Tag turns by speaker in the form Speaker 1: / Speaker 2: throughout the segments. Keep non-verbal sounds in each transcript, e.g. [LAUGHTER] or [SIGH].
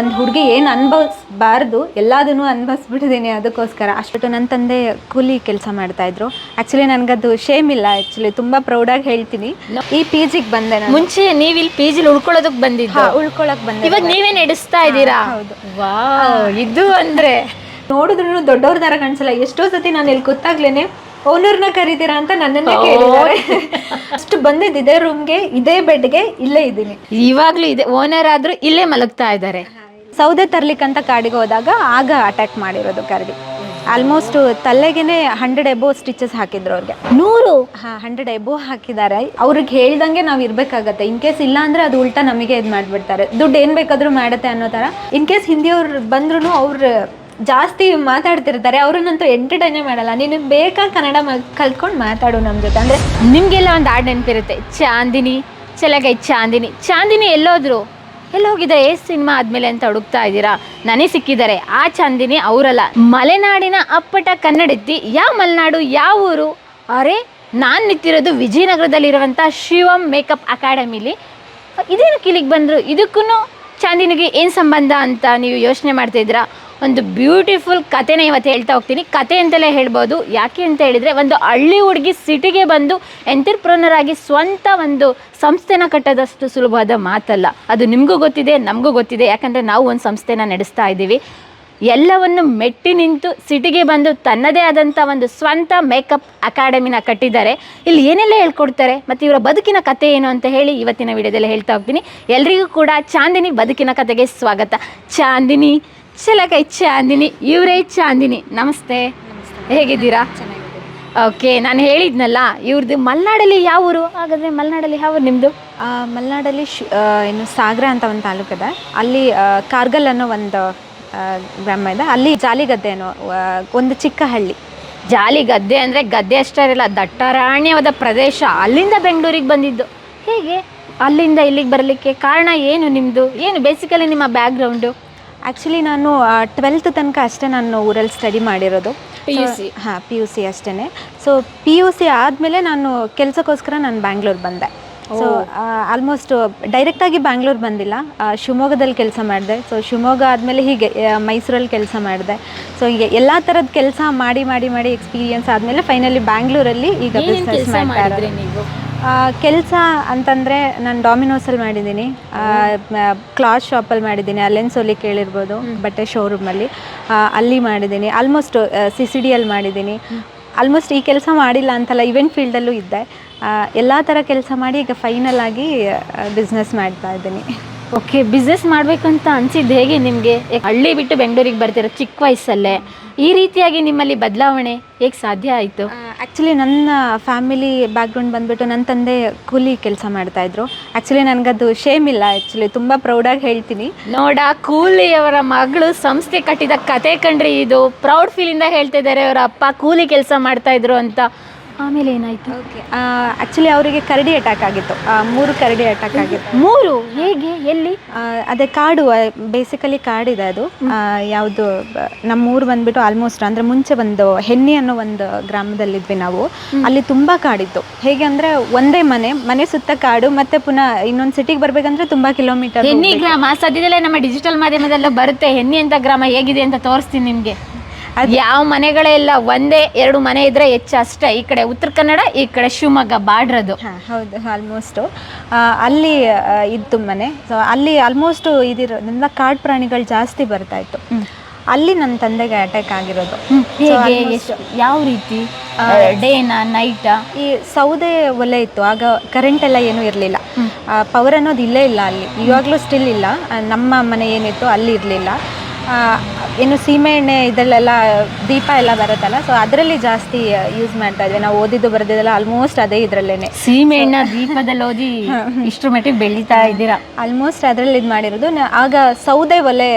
Speaker 1: ಒಂದು ಹುಡುಗಿ ಏನು ಅನ್ಭವಿಸ್ಬಾರ್ದು ಎಲ್ಲದನ್ನು ಅನ್ಭವಿಸ್ಬಿಟ್ಟಿದ್ದೀನಿ ಅದಕ್ಕೋಸ್ಕರ. ಅಷ್ಟು ನನ್ನ ತಂದೆ ಕೂಲಿ ಕೆಲಸ ಮಾಡ್ತಾ ಇದ್ರು. ಆ್ಯಕ್ಚುಲಿ ನನಗದು ಶೇಮ್ ಇಲ್ಲ ಆ್ಯಕ್ಚುಲಿ ತುಂಬ ಪ್ರೌಡಾಗಿ ಹೇಳ್ತೀನಿ. ಈ ಪಿ ಜಿಗೆ ಬಂದೆ ನಾನು.
Speaker 2: ಮುಂಚೆ ನೀವು ಇಲ್ಲಿ ಪಿ ಜಿಲಿ ಉಳ್ಕೊಳ್ಳೋದಕ್ಕೆ ಬಂದಿದ್ದು?
Speaker 1: ಹಾ, ಉಳ್ಕೊಳಕ್ ಬಂದೆ
Speaker 2: ಇವಾಗ ನೀವೇ ನಡೆಸ್ತಾ ಇದ್ದೀರಾ?
Speaker 1: ಹೌದು.
Speaker 2: ವಾವ್ ಇದು ಅಂದ್ರೆ.
Speaker 1: ನೋಡಿದ್ರು ದೊಡ್ಡವ್ರ ಥರ ಕಾಣಿಸಲ್ಲ. ಎಷ್ಟೋ ಸತಿ ನಾನು ಇಲ್ಲಿ ಕೂತಾಗ್ಲೇನೆ ಓನರ್ನ ಕರೀತೀರಾ ಅಂತ ನನ್ನನ್ನೇ ಕೇಳಿದ್ದಾರೆ. ಅಷ್ಟು ಬಂದಿದ್ದು ಇದೇ ರೂಮ್ಗೆ ಇದೇ ಬೆಡ್ಗೆ ಇಲ್ಲೇ ಇದ್ದೀನಿ.
Speaker 2: ಇವಾಗ್ಲೂ ಇದೆ. ಓನರ್ ಆದ್ರೂ ಇಲ್ಲೇ ಮಲಗ್ತಾ ಇದ್ದಾರೆ.
Speaker 1: ಸೌದೆ ತರ್ಲಿಕ್ಕಂತ ಕಾಡಿಗೆ ಹೋದಾಗ ಆಗ ಅಟ್ಯಾಕ್ ಮಾಡಿರೋದು ಕರಡಿ. ಆಲ್ಮೋಸ್ಟ್ ತಲೆಗೆನೆ ಹಂಡ್ರೆಡ್ ಎಬೋ ಸ್ಟಿಚಸ್ ಹಾಕಿದ್ರು ಅವ್ರಿಗೆ.
Speaker 2: ನೂರು?
Speaker 1: ಹಾ ಹಂಡ್ರೆಡ್ ಎಬೋ ಹಾಕಿದ್ದಾರೆ. ಅವ್ರಿಗೆ ಹೇಳ್ದಂಗೆ ನಾವು ಇರ್ಬೇಕಾಗತ್ತೆ. ಇನ್ ಕೇಸ್ ಇಲ್ಲ ಅಂದ್ರೆ ಅದು ಉಲ್ಟಾ ನಮಗೆ ಇದು ಮಾಡ್ಬಿಡ್ತಾರೆ. ದುಡ್ಡು ಏನ್ ಬೇಕಾದ್ರೂ ಮಾಡುತ್ತೆ ಅನ್ನೋ ತರ ಇನ್ ಕೇಸ್ ಹಿಂದಿಯವ್ರು ಬಂದ್ರು ಅವ್ರ ಜಾಸ್ತಿ ಮಾತಾಡ್ತಿರ್ತಾರೆ ಅವ್ರನ್ನಂತೂ ಎಂಟರ್ಟೈನೇ ಮಾಡಲ್ಲ. ನೀನು ಬೇಕಾ ಕನ್ನಡ ಕಲ್ತ್ಕೊಂಡು ಮಾತಾಡು ನಮ್ಮ ಜೊತೆ. ಅಂದ್ರೆ
Speaker 2: ನಿಮ್ಗೆಲ್ಲ ಒಂದು ಹಾಡು ನೆನಪಿರುತ್ತೆ. ಚಾಂದಿನಿ ಚೆಲಗೈ ಚಾಂದಿನಿ. ಚಾಂದಿನಿ ಎಲ್ಲೋದ್ರು? ಎಲ್ಲಿ ಹೋಗಿದ್ದಾರೆ ಏ ಸಿನಿಮಾ ಆದ್ಮೇಲೆ ಅಂತ ಹುಡುಕ್ತಾ ಇದ್ದೀರಾ? ನನಗೆ ಸಿಕ್ಕಿದ್ದಾರೆ ಆ ಚಾಂದಿನಿ ಅವರಲ್ಲ. ಮಲೆನಾಡಿನ ಅಪ್ಪಟ ಕನ್ನಡತಿ ಯಾವ ಮಲೆನಾಡು? ಯಾವ ಊರು? ಅರೆ, ನಾನು ನಿಂತಿರೋದು ವಿಜಯನಗರದಲ್ಲಿರುವಂಥ ಶಿವಂ ಮೇಕಪ್ ಅಕಾಡೆಮಿಲಿ. ಇದೇನು ಕಿಲಿಗೆ ಬಂದರು? ಇದಕ್ಕೂ ಚಾಂದಿನಿಗೆ ಏನು ಸಂಬಂಧ ಅಂತ ನೀವು ಯೋಚನೆ ಮಾಡ್ತಾ ಒಂದು ಬ್ಯೂಟಿಫುಲ್ ಕಥೆನ ಇವತ್ತು ಹೇಳ್ತಾ ಹೋಗ್ತೀನಿ. ಕತೆ ಅಂತಲೇ ಹೇಳ್ಬೋದು. ಯಾಕೆ ಅಂತ ಹೇಳಿದರೆ ಒಂದು ಹಳ್ಳಿ ಹುಡುಗಿ ಸಿಟಿಗೆ ಬಂದು ಎಂಟರ್ಪ್ರನರ್ ಆಗಿ ಸ್ವಂತ ಒಂದು ಸಂಸ್ಥೆನ ಕಟ್ಟೋದಷ್ಟು ಸುಲಭವಾದ ಮಾತಲ್ಲ. ಅದು ನಿಮಗೂ ಗೊತ್ತಿದೆ, ನಮಗೂ ಗೊತ್ತಿದೆ. ಯಾಕಂದರೆ ನಾವು ಒಂದು ಸಂಸ್ಥೆನ ನಡೆಸ್ತಾ ಇದ್ದೀವಿ. ಎಲ್ಲವನ್ನು ಮೆಟ್ಟಿ ನಿಂತು ಸಿಟಿಗೆ ಬಂದು ತನ್ನದೇ ಆದಂಥ ಒಂದು ಸ್ವಂತ ಮೇಕಪ್ ಅಕಾಡೆಮಿನ ಕಟ್ಟಿದ್ದಾರೆ. ಇಲ್ಲಿ ಏನೆಲ್ಲ ಹೇಳ್ಕೊಡ್ತಾರೆ? ಮತ್ತು ಇವರ ಬದುಕಿನ ಕತೆ ಏನು ಅಂತ ಹೇಳಿ ಇವತ್ತಿನ ವಿಡಿಯೋದಲ್ಲಿ ಹೇಳ್ತಾ ಹೋಗ್ತೀನಿ. ಎಲ್ರಿಗೂ ಕೂಡ ಚಾಂದಿನಿ ಬದುಕಿನ ಕತೆಗೆ ಸ್ವಾಗತ. ಚಾಂದಿನಿ ಚಲಕೈ ಚಾಂದಿನಿ ಇವರೇ ಚಾಂದಿನಿ ನಮಸ್ತೆ. ಹೇಗಿದ್ದೀರಾ? ಓಕೆ ನಾನು ಹೇಳಿದ್ನಲ್ಲ ಇವ್ರದ್ದು ಮಲೆನಾಡಲ್ಲಿ ಯಾವ ಊರು? ಹಾಗಾದರೆ ಮಲೆನಾಡಲ್ಲಿ ಯಾವ ಊರು ನಿಮ್ಮದು
Speaker 1: ಮಲೆನಾಡಲ್ಲಿ ಶ್ ಏನು ಸಾಗರ ಅಂತ ಒಂದು ತಾಲೂಕಿದೆ ಅಲ್ಲಿ ಕಾರ್ಗಲ್ ಅನ್ನೋ ಒಂದು ಗ್ರಾಮ ಇದೆ. ಅಲ್ಲಿ ಜಾಲಿಗದ್ದೆ ಅನ್ನೋ ಒಂದು ಚಿಕ್ಕ ಹಳ್ಳಿ.
Speaker 2: ಜಾಲಿ ಗದ್ದೆ ಅಂದರೆ ಗದ್ದೆ ಅಷ್ಟೇ ಇರಲ್ಲ ದಟ್ಟಾರಣ್ಯವಾದ ಪ್ರದೇಶ. ಅಲ್ಲಿಂದ ಬೆಂಗಳೂರಿಗೆ ಬಂದಿದ್ದು. ಹೇಗೆ? ಅಲ್ಲಿಂದ ಇಲ್ಲಿಗೆ ಬರಲಿಕ್ಕೆ ಕಾರಣ ಏನು ನಿಮ್ಮದು ಏನು ಬೇಸಿಕಲಿ ನಿಮ್ಮ ಬ್ಯಾಕ್ಗ್ರೌಂಡು
Speaker 1: ಆ್ಯಕ್ಚುಲಿ ನಾನು ಟ್ವೆಲ್ತ್ ತನಕ ಅಷ್ಟೇ ನಾನು ಊರಲ್ಲಿ ಸ್ಟಡಿ ಮಾಡಿರೋದು.
Speaker 2: ಪಿ ಯು ಸಿ
Speaker 1: ಹಾಂ ಪಿ ಯು ಸಿ ಅಷ್ಟೇ ಸೊ ಪಿ ಯು ಸಿ ಆದಮೇಲೆ ನಾನು ಕೆಲಸಕ್ಕೋಸ್ಕರ ನಾನು ಬ್ಯಾಂಗ್ಳೂರ್ ಬಂದೆ. ಸೊ ಆಲ್ಮೋಸ್ಟ್ ಡೈರೆಕ್ಟಾಗಿ ಬ್ಯಾಂಗ್ಳೂರ್ ಬಂದಿಲ್ಲ. ಶಿವಮೊಗ್ಗದಲ್ಲಿ ಕೆಲಸ ಮಾಡಿದೆ. ಸೊ ಶಿವಮೊಗ್ಗ ಆದಮೇಲೆ ಹೀಗೆ ಮೈಸೂರಲ್ಲಿ ಕೆಲಸ ಮಾಡಿದೆ. ಸೊ ಹೀಗೆ ಎಲ್ಲ ಥರದ ಕೆಲಸ ಮಾಡಿ ಮಾಡಿ ಮಾಡಿ ಎಕ್ಸ್ಪೀರಿಯನ್ಸ್ ಆದಮೇಲೆ ಫೈನಲಿ ಬ್ಯಾಂಗ್ಳೂರಲ್ಲಿ ಈಗ ಬಿಸ್ನೆಸ್ ಮಾಡ್ತಾ ಇರೋದು.
Speaker 2: ನೀವು?
Speaker 1: ಕೆಲಸ ಅಂತಂದರೆ ನಾನು ಡಾಮಿನೋಸಲ್ಲಿ ಮಾಡಿದ್ದೀನಿ. ಕ್ಲಾತ್ ಶಾಪಲ್ಲಿ ಮಾಡಿದ್ದೀನಿ. ಅಲ್ಲೆನ್ಸೋಲಿ ಕೇಳಿರ್ಬೋದು ಬಟ್ಟೆ ಶೋರೂಮಲ್ಲಿ ಅಲ್ಲಿ. ಮಾಡಿದ್ದೀನಿ. ಆಲ್ಮೋಸ್ಟ್ ಸಿ ಸಿ ಡಿಯಲ್ಲಿ ಮಾಡಿದ್ದೀನಿ. ಆಲ್ಮೋಸ್ಟ್ ಈ ಕೆಲಸ ಮಾಡಿಲ್ಲ ಅಂತಲ್ಲ ಇವೆಂಟ್ ಫೀಲ್ಡಲ್ಲೂ ಇದ್ದೆ. ಎಲ್ಲ ಥರ ಕೆಲಸ ಮಾಡಿ ಈಗ ಫೈನಲ್ ಆಗಿ ಬಿಸ್ನೆಸ್ ಮಾಡ್ತಾ ಇದ್ದೀನಿ.
Speaker 2: ಓಕೆ ಬಿಸ್ನೆಸ್ ಮಾಡಬೇಕಂತ ಅನ್ಸಿದ್ದು ಹೇಗೆ ನಿಮಗೆ? ಹಳ್ಳಿ ಬಿಟ್ಟು ಬೆಂಗಳೂರಿಗೆ ಬರ್ತಿರೋ ಚಿಕ್ಕ ವಯಸ್ಸಲ್ಲೇ ಈ ರೀತಿಯಾಗಿ ನಿಮ್ಮಲ್ಲಿ ಬದಲಾವಣೆ ಹೇಗೆ ಸಾಧ್ಯ ಆಯಿತು?
Speaker 1: ಆ್ಯಕ್ಚುಲಿ ನನ್ನ ಫ್ಯಾಮಿಲಿ ಬ್ಯಾಕ್ಗ್ರೌಂಡ್ ಬಂದುಬಿಟ್ಟು ನನ್ನ ತಂದೆ ಕೂಲಿ ಕೆಲಸ ಮಾಡ್ತಾಯಿದ್ರು ಆ್ಯಕ್ಚುಲಿ ನನಗದು ಶೇಮ್ ಇಲ್ಲ ಆ್ಯಕ್ಚುಲಿ ತುಂಬ ಪ್ರೌಡಾಗಿ ಹೇಳ್ತೀನಿ.
Speaker 2: ನೋಡ ಕೂಲಿಯವರ ಮಗಳು ಸಂಸ್ಥೆ ಕಟ್ಟಿದ ಕತೆ ಕಂಡ್ರಿ ಇದು ಪ್ರೌಡ್ ಫೀಲಿಂದ ಹೇಳ್ತಿದ್ದಾರೆ ಅವರ ಅಪ್ಪ ಕೂಲಿ ಕೆಲಸ ಮಾಡ್ತಾಯಿದ್ರು ಅಂತ. ಆಮೇಲೆ ಏನಾಯ್ತು?
Speaker 1: ಆಕ್ಚುಲಿ ಆ್ಯಕ್ಚುಲಿ ಅವರಿಗೆ ಕರಡಿ ಅಟ್ಯಾಕ್ ಆಗಿತ್ತು. ಆ, ಮೂರು ಕರಡಿ ಅಟ್ಯಾಕ್ ಆಗಿತ್ತು.
Speaker 2: ಮೂರು? ಹೇಗೆ? ಎಲ್ಲಿ?
Speaker 1: ಆ, ಅದೇ ಕಾಡು ಬೇಸಿಕಲಿ ಕಾಡಿದೆ ಅದು. ಯಾವುದು ನಮ್ಮೂರು ಬಂದ್ಬಿಟ್ಟು ಆಲ್ಮೋಸ್ಟ್ ಅಂದ್ರೆ ಮುಂಚೆ ಒಂದು ಹೆನ್ನಿ ಅನ್ನೋ ಒಂದು ಗ್ರಾಮದಲ್ಲಿದ್ವಿ ನಾವು. ಅಲ್ಲಿ ತುಂಬಾ ಕಾಡಿತ್ತು. ಹೇಗೆ ಅಂದ್ರೆ ಒಂದೇ ಮನೆ ಮನೆ ಸುತ್ತ ಕಾಡು ಮತ್ತೆ ಪುನಃ ಇನ್ನೊಂದು ಸಿಟಿಗೆ ಬರ್ಬೇಕಂದ್ರೆ ತುಂಬಾ ಕಿಲೋಮೀಟರ್
Speaker 2: ಹೆನ್ನಿ ಗ್ರಾಮ ಸದ್ಯದಲ್ಲೇ ನಮ್ಮ ಡಿಜಿಟಲ್ ಮಾಧ್ಯಮದಲ್ಲೂ ಬರುತ್ತೆ. ಹೆನ್ನಿ ಅಂತ ಗ್ರಾಮ ಹೇಗಿದೆ ಅಂತ ತೋರಿಸ್ತೀನಿ ನಿಮಗೆ. ಯಾವ ಮನೆಗಳೇ ಇಲ್ಲ ಒಂದೇ ಎರಡು ಮನೆ ಇದ್ರೆ ಹೆಚ್ಚು ಅಷ್ಟೇ. ಈ ಕಡೆ ಉತ್ತರ ಕನ್ನಡ ಈ ಕಡೆ ಶಿವಮೊಗ್ಗ ಬಾಡ್ರದು.
Speaker 1: ಹಾಂ ಹೌದು ಆಲ್ಮೋಸ್ಟ್ ಅಲ್ಲಿ ಇತ್ತು ಮನೆ. ಸೊ ಅಲ್ಲಿ ಆಲ್ಮೋಸ್ಟ್ ಇದಿರೋದ್ರಿಂದ ಕಾಡು ಪ್ರಾಣಿಗಳು ಜಾಸ್ತಿ ಬರ್ತಾ ಇತ್ತು. ಅಲ್ಲಿ ನನ್ನ ತಂದೆಗೆ ಅಟ್ಯಾಕ್ ಆಗಿರೋದು.
Speaker 2: ಯಾವ ರೀತಿ? ಡೇನಾ ನೈಟಾ
Speaker 1: ಈ ಸೌದೆ ಒಲೆ ಇತ್ತು ಆಗ ಕರೆಂಟ್ ಎಲ್ಲ ಏನೂ ಇರಲಿಲ್ಲ. ಪವರ್ ಅನ್ನೋದು ಇಲ್ಲೇ ಇಲ್ಲ ಅಲ್ಲಿ. ಇವಾಗಲೂ ಸ್ಟಿಲ್ ಇಲ್ಲ. ನಮ್ಮ ಮನೆ ಏನಿತ್ತು ಅಲ್ಲಿ ಇರಲಿಲ್ಲ. ಏನು ಸೀಮೆ ಎಣ್ಣೆ ಇದರಲ್ಲೆಲ್ಲ ದೀಪ ಎಲ್ಲ ಬರುತ್ತಲ್ಲ ಸೊ ಅದರಲ್ಲಿ ಜಾಸ್ತಿ ಯೂಸ್ ಮಾಡ್ತಾ ಇದ್ವಿ. ನಾವು ಓದಿದ್ದು ಬರೆದಿದ್ದೆಲ್ಲ ಆಲ್ಮೋಸ್ಟ್ ಅದೇ ಇದರಲ್ಲೇನೆ.
Speaker 2: ಸೀಮೆ ಎಣ್ಣೆ ದೀಪದಲ್ಲಿ ಓದಿ [LAUGHS] ಇಷ್ಟ್ರ ಮಟ್ಟಿಗೆ ಬೆಳೀತಾ ಇದ್ದೀರಾ?
Speaker 1: ಆಲ್ಮೋಸ್ಟ್ ಅದರಲ್ಲಿ ಇದು ಮಾಡಿರೋದು. ಆಗ ಸೌದೆ ಒಲೆ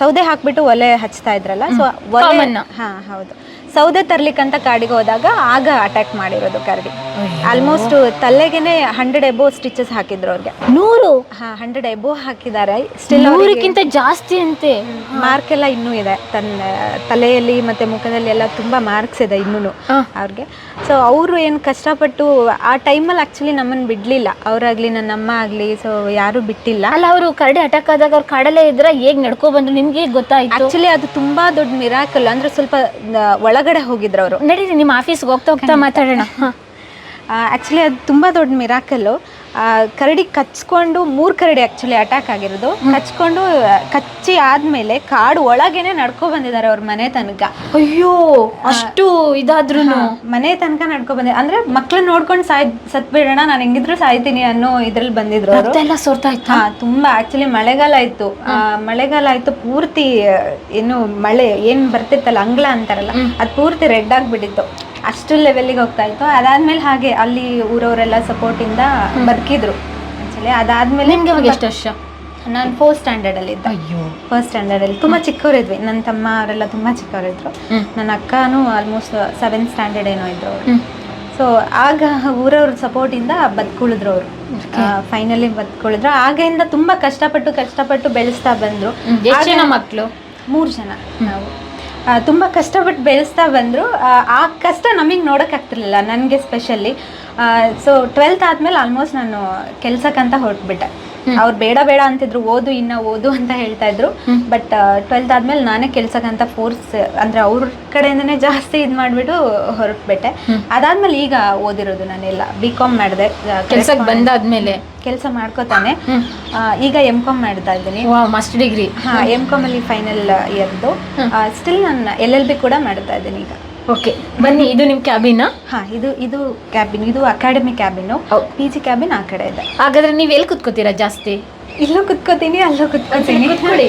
Speaker 1: ಸೌದೆ ಹಾಕ್ಬಿಟ್ಟು ಒಲೆ ಹಚ್ತಾ ಇದ್ರಲ್ಲ ಸೊ ಒಲೆ ಹಾಂ ಹೌದು. ಸೌದೆ ತರ್ಲಿಕ್ಕಂತ ಕಾಡಿಗೆ ಹೋದಾಗ ಆಗ ಅಟ್ಯಾಕ್ ಮಾಡಿರೋದು ಕರಡಿ. ಆಲ್ಮೋಸ್ಟ್ ತಲೆಗೆನೆ ಹಂಡ್ರೆಡ್ ಎಬೋ ಸ್ಟಿಚಸ್ ಹಾಕಿದ್ರು ಅವ್ರಿಗೆ.
Speaker 2: ನೂರು?
Speaker 1: ಹಾ ಹಂಡ್ರೆಡ್ ಎಬೋ ಹಾಕಿದ್ದಾರೆ. ಸ್ಟಿಲ್
Speaker 2: ನೂರಕ್ಕಿಂತ ಜಾಸ್ತಿ ಅಂತೆ.
Speaker 1: ಮಾರ್ಕ್ ಎಲ್ಲ ಇನ್ನೂ ಇದೆ. ತನ್ನ ತಲೆಯಲ್ಲಿ ಮತ್ತೆ ಮುಖದಲ್ಲಿ ಎಲ್ಲ ತುಂಬಾ ಮಾರ್ಕ್ಸ್ ಇದೆ ಇನ್ನೂ. ಅವ್ರಿಗೆ. ಸೊ ಅವರು ಏನು ಕಷ್ಟಪಟ್ಟು ಆ ಟೈಮಲ್ಲಿ ಆಕ್ಚುಲಿ ನಮ್ಮನ್ನು ಬಿಡಲಿಲ್ಲ. ಅವರಾಗಲಿ ನನ್ನ ಅಮ್ಮ ಆಗ್ಲಿ ಸೊ ಯಾರು ಬಿಟ್ಟಿಲ್ಲ.
Speaker 2: ಅಲ್ಲ ಅವರು ಕರಡಿ ಅಟ್ಯಾಕ್ ಆದಾಗ ಅವ್ರು ಕಾಡಲೇ ಇದ್ರೆ ಹೇಗ್ ನಡ್ಕೊ ಬಂದ್ರು? ನಿಮ್ಗೆ ಗೊತ್ತಾಯ್ತು?
Speaker 1: ಆಕ್ಚುಲಿ ಅದು ತುಂಬಾ ದೊಡ್ಡ ಮಿರಾಕಲ್ ಅಂದ್ರೆ ಸ್ವಲ್ಪ ಆ, ಒಳಗಡೆ ಹೋಗಿದ್ರು ಅವರು
Speaker 2: ನಡೀರಿ ನಿಮ್ಮ ಆಫೀಸ್ಗೆ ಹೋಗ್ತಾ ಹೋಗ್ತಾ ಮಾತಾಡೋಣ. ಆಕ್ಚುಲಿ
Speaker 1: ಆ್ಯಕ್ಚುಲಿ ಅದು ತುಂಬಾ ದೊಡ್ಡ ಮಿರಾಕಲ್ಲು ಕರಡಿ ಕಚ್ಕೊಂಡು ಮೂರ್ ಕರಡಿ ಆ್ಯಕ್ಚುಲಿ ಅಟ್ಯಾಕ್ ಆಗಿರೋದು. ಕಚ್ಕೊಂಡು ಕಚ್ಚಿ ಆದ್ಮೇಲೆ ಕಾಡು ಒಳಗೇನೆ ನಡ್ಕೊ ಬಂದಿದ್ದಾರೆ ಅವ್ರ ಮನೆ ತನಕ.
Speaker 2: ಅಯ್ಯೋ ಅಷ್ಟು ಇದಾದ್ರು
Speaker 1: ಮನೆ ತನಕ ನಡ್ಕೊ ಬಂದ ಅಂದ್ರೆ ಮಕ್ಳು ನೋಡ್ಕೊಂಡು ಸಾಯ್ ಸತ್ ಬಿಡೋಣ ನಾನು ಹೆಂಗಿದ್ರು ಸಾಯ್ತೀನಿ ಅನ್ನೋ ಇದ್ರಲ್ಲಿ ಬಂದಿದ್ರು ಅವರು.
Speaker 2: ಎಲ್ಲ ಸೋರ್ತಾ ಇತ್ತು
Speaker 1: ಹಾ ತುಂಬಾ ಆಕ್ಚುಲಿ ಮಳೆಗಾಲ ಆಯ್ತು. ಆ, ಮಳೆಗಾಲ ಆಯ್ತು ಪೂರ್ತಿ ಏನು ಮಳೆ ಏನ್ ಬರ್ತಿತ್ತಲ್ಲ ಅಂಗ್ಲ ಅಂತಾರಲ್ಲ ಅದ್ ಪೂರ್ತಿ ರೆಡ್ ಆಗ್ಬಿಟ್ಟಿತ್ತು. ಅಷ್ಟು ಲೆವೆಲ್ಗೆ ಹೋಗ್ತಾ ಇತ್ತು. ಅದಾದ್ಮೇಲೆ ಹಾಗೆ ಅಲ್ಲಿ ಊರವರೆಲ್ಲ ಸಪೋರ್ಟ್ ಇಂದ ಬದುಕಿದ್ರು ಆಕ್ಚುಲಿ ಅದಾದ್ಮೇಲೆ
Speaker 2: ನಿಮ್ಗೆ ಅವಾಗ ಎಷ್ಟು ವರ್ಷ?
Speaker 1: ನಾನು ಫೋರ್ತ್ ಸ್ಟ್ಯಾಂಡರ್ಡ್ ಅಲ್ಲಿ ಇದ್ದೆ.
Speaker 2: ಅಯ್ಯೋ.
Speaker 1: ಫಸ್ಟ್ ಸ್ಟ್ಯಾಂಡರ್ಡ್ ಅಲ್ಲಿ. ತುಂಬಾ ಚಿಕ್ಕವರಿದ್ವಿ. ನನ್ನ ತಮ್ಮ ಅವರೆಲ್ಲ ತುಂಬಾ ಚಿಕ್ಕವರಿದ್ರು. ನನ್ನ ಅಕ್ಕನೂ ಆಲ್ಮೋಸ್ಟ್ ಸೆವೆಂತ್ ಸ್ಟ್ಯಾಂಡರ್ಡ್ ಏನೋ ಇದ್ರು ಅವರು. ಸೊ ಆಗ ಊರವ್ರ ಸಪೋರ್ಟಿಂದ ಬದುಕುಳಿದ್ರು ಅವರು. ಫೈನಲಿ ಬದುಕುಳಿದ್ರು. ಆಗಿಂದ ತುಂಬಾ ಕಷ್ಟಪಟ್ಟು ಕಷ್ಟಪಟ್ಟು ಬೆಳೆಸ್ತಾ ಬಂದ್ರು.
Speaker 2: ಮಕ್ಕಳು
Speaker 1: ಮೂರು ಜನ ನಾವು. ತುಂಬಾ ಕಷ್ಟಪಟ್ಟು ಬೆಳೆಸ್ತಾ ಬಂದರು. ಆ, ಕಷ್ಟ ನಮಗೆ ನೋಡೋಕ್ಕಾಗ್ತಿರ್ಲಿಲ್ಲ ನನಗೆ ಸ್ಪೆಷಲಿ ಸೊ ಟ್ವೆಲ್ತ್ ಆದ್ಮೇಲೆ ಆಲ್ಮೋಸ್ಟ್ ನಾನು ಕೆಲಸಕ್ಕಂತ ಹೊರಟ್ಬಿಟ್ಟೆ. ಅವ್ರು ಬೇಡ ಬೇಡ ಅಂತಿದ್ರು ಓದು ಇನ್ನ ಓದು ಅಂತ ಹೇಳ್ತಾ ಇದ್ರು. ಬಟ್ ಟ್ವೆಲ್ತ್ ಆದ್ಮೇಲೆ ನಾನೇ ಕೆಲ್ಸಕ್ಕಂತ ಫೋರ್ಸ್ ಅಂದ್ರೆ ಅವ್ರ ಕಡೆಯಿಂದನೇ ಜಾಸ್ತಿ ಇದು ಮಾಡ್ಬಿಟ್ಟು ಹೊರಟ್ಬಿಟ್ಟೆ. ಅದಾದ್ಮೇಲೆ ಈಗ ಓದಿರೋದು ನಾನೆಲ್ಲ ಬಿ ಕಾಮ್ ಮಾಡಿದೆ.
Speaker 2: ಕೆಲ್ಸಕ್ಕೆ ಬಂದಾದ್ಮೇಲೆ?
Speaker 1: ಕೆಲಸ ಮಾಡ್ಕೋತಾನೆ. ಈಗ ಎಂ ಕಾಮ್ ಮಾಡ್ತಾ ಇದ್ದೀನಿ.
Speaker 2: ಮಸ್ಟ್ ಮಾಸ್ಟರ್ ಡಿಗ್ರಿ
Speaker 1: ಹಾ ಎಂ ಕಾಮ್ ಅಲ್ಲಿ ಫೈನಲ್ ಇಯರ್ದು ಸ್ಟಿಲ್ ನಾನು ಎಲ್ ಎಲ್ ಬಿ ಕೂಡ ಮಾಡ್ತಾ ಇದ್ದೀನಿ ಈಗ.
Speaker 2: ಓಕೆ ಬನ್ನಿ ಇದು ನಿಮ್ಮ ಕ್ಯಾಬಿನ್
Speaker 1: ಹಾ ಇದು ಇದು ಕ್ಯಾಬಿನ್ ಇದು ಅಕಾಡೆಮಿ ಕ್ಯಾಬಿನು
Speaker 2: ಹೌದು.
Speaker 1: ಪಿ ಜಿ ಕ್ಯಾಬಿನ್ ಆ ಕಡೆ ಇದೆ.
Speaker 2: ಹಾಗಾದ್ರೆ ನೀವು ಎಲ್ಲಿ ಕುತ್ಕೋತೀರಾ ಜಾಸ್ತಿ?
Speaker 1: ಇಲ್ಲೂ ಕುತ್ಕೋತೀನಿ ಅಲ್ಲೂ ಕುತ್ಕೋತೀನಿ.
Speaker 2: ಕುತ್ಕೊಳ್ಳಿ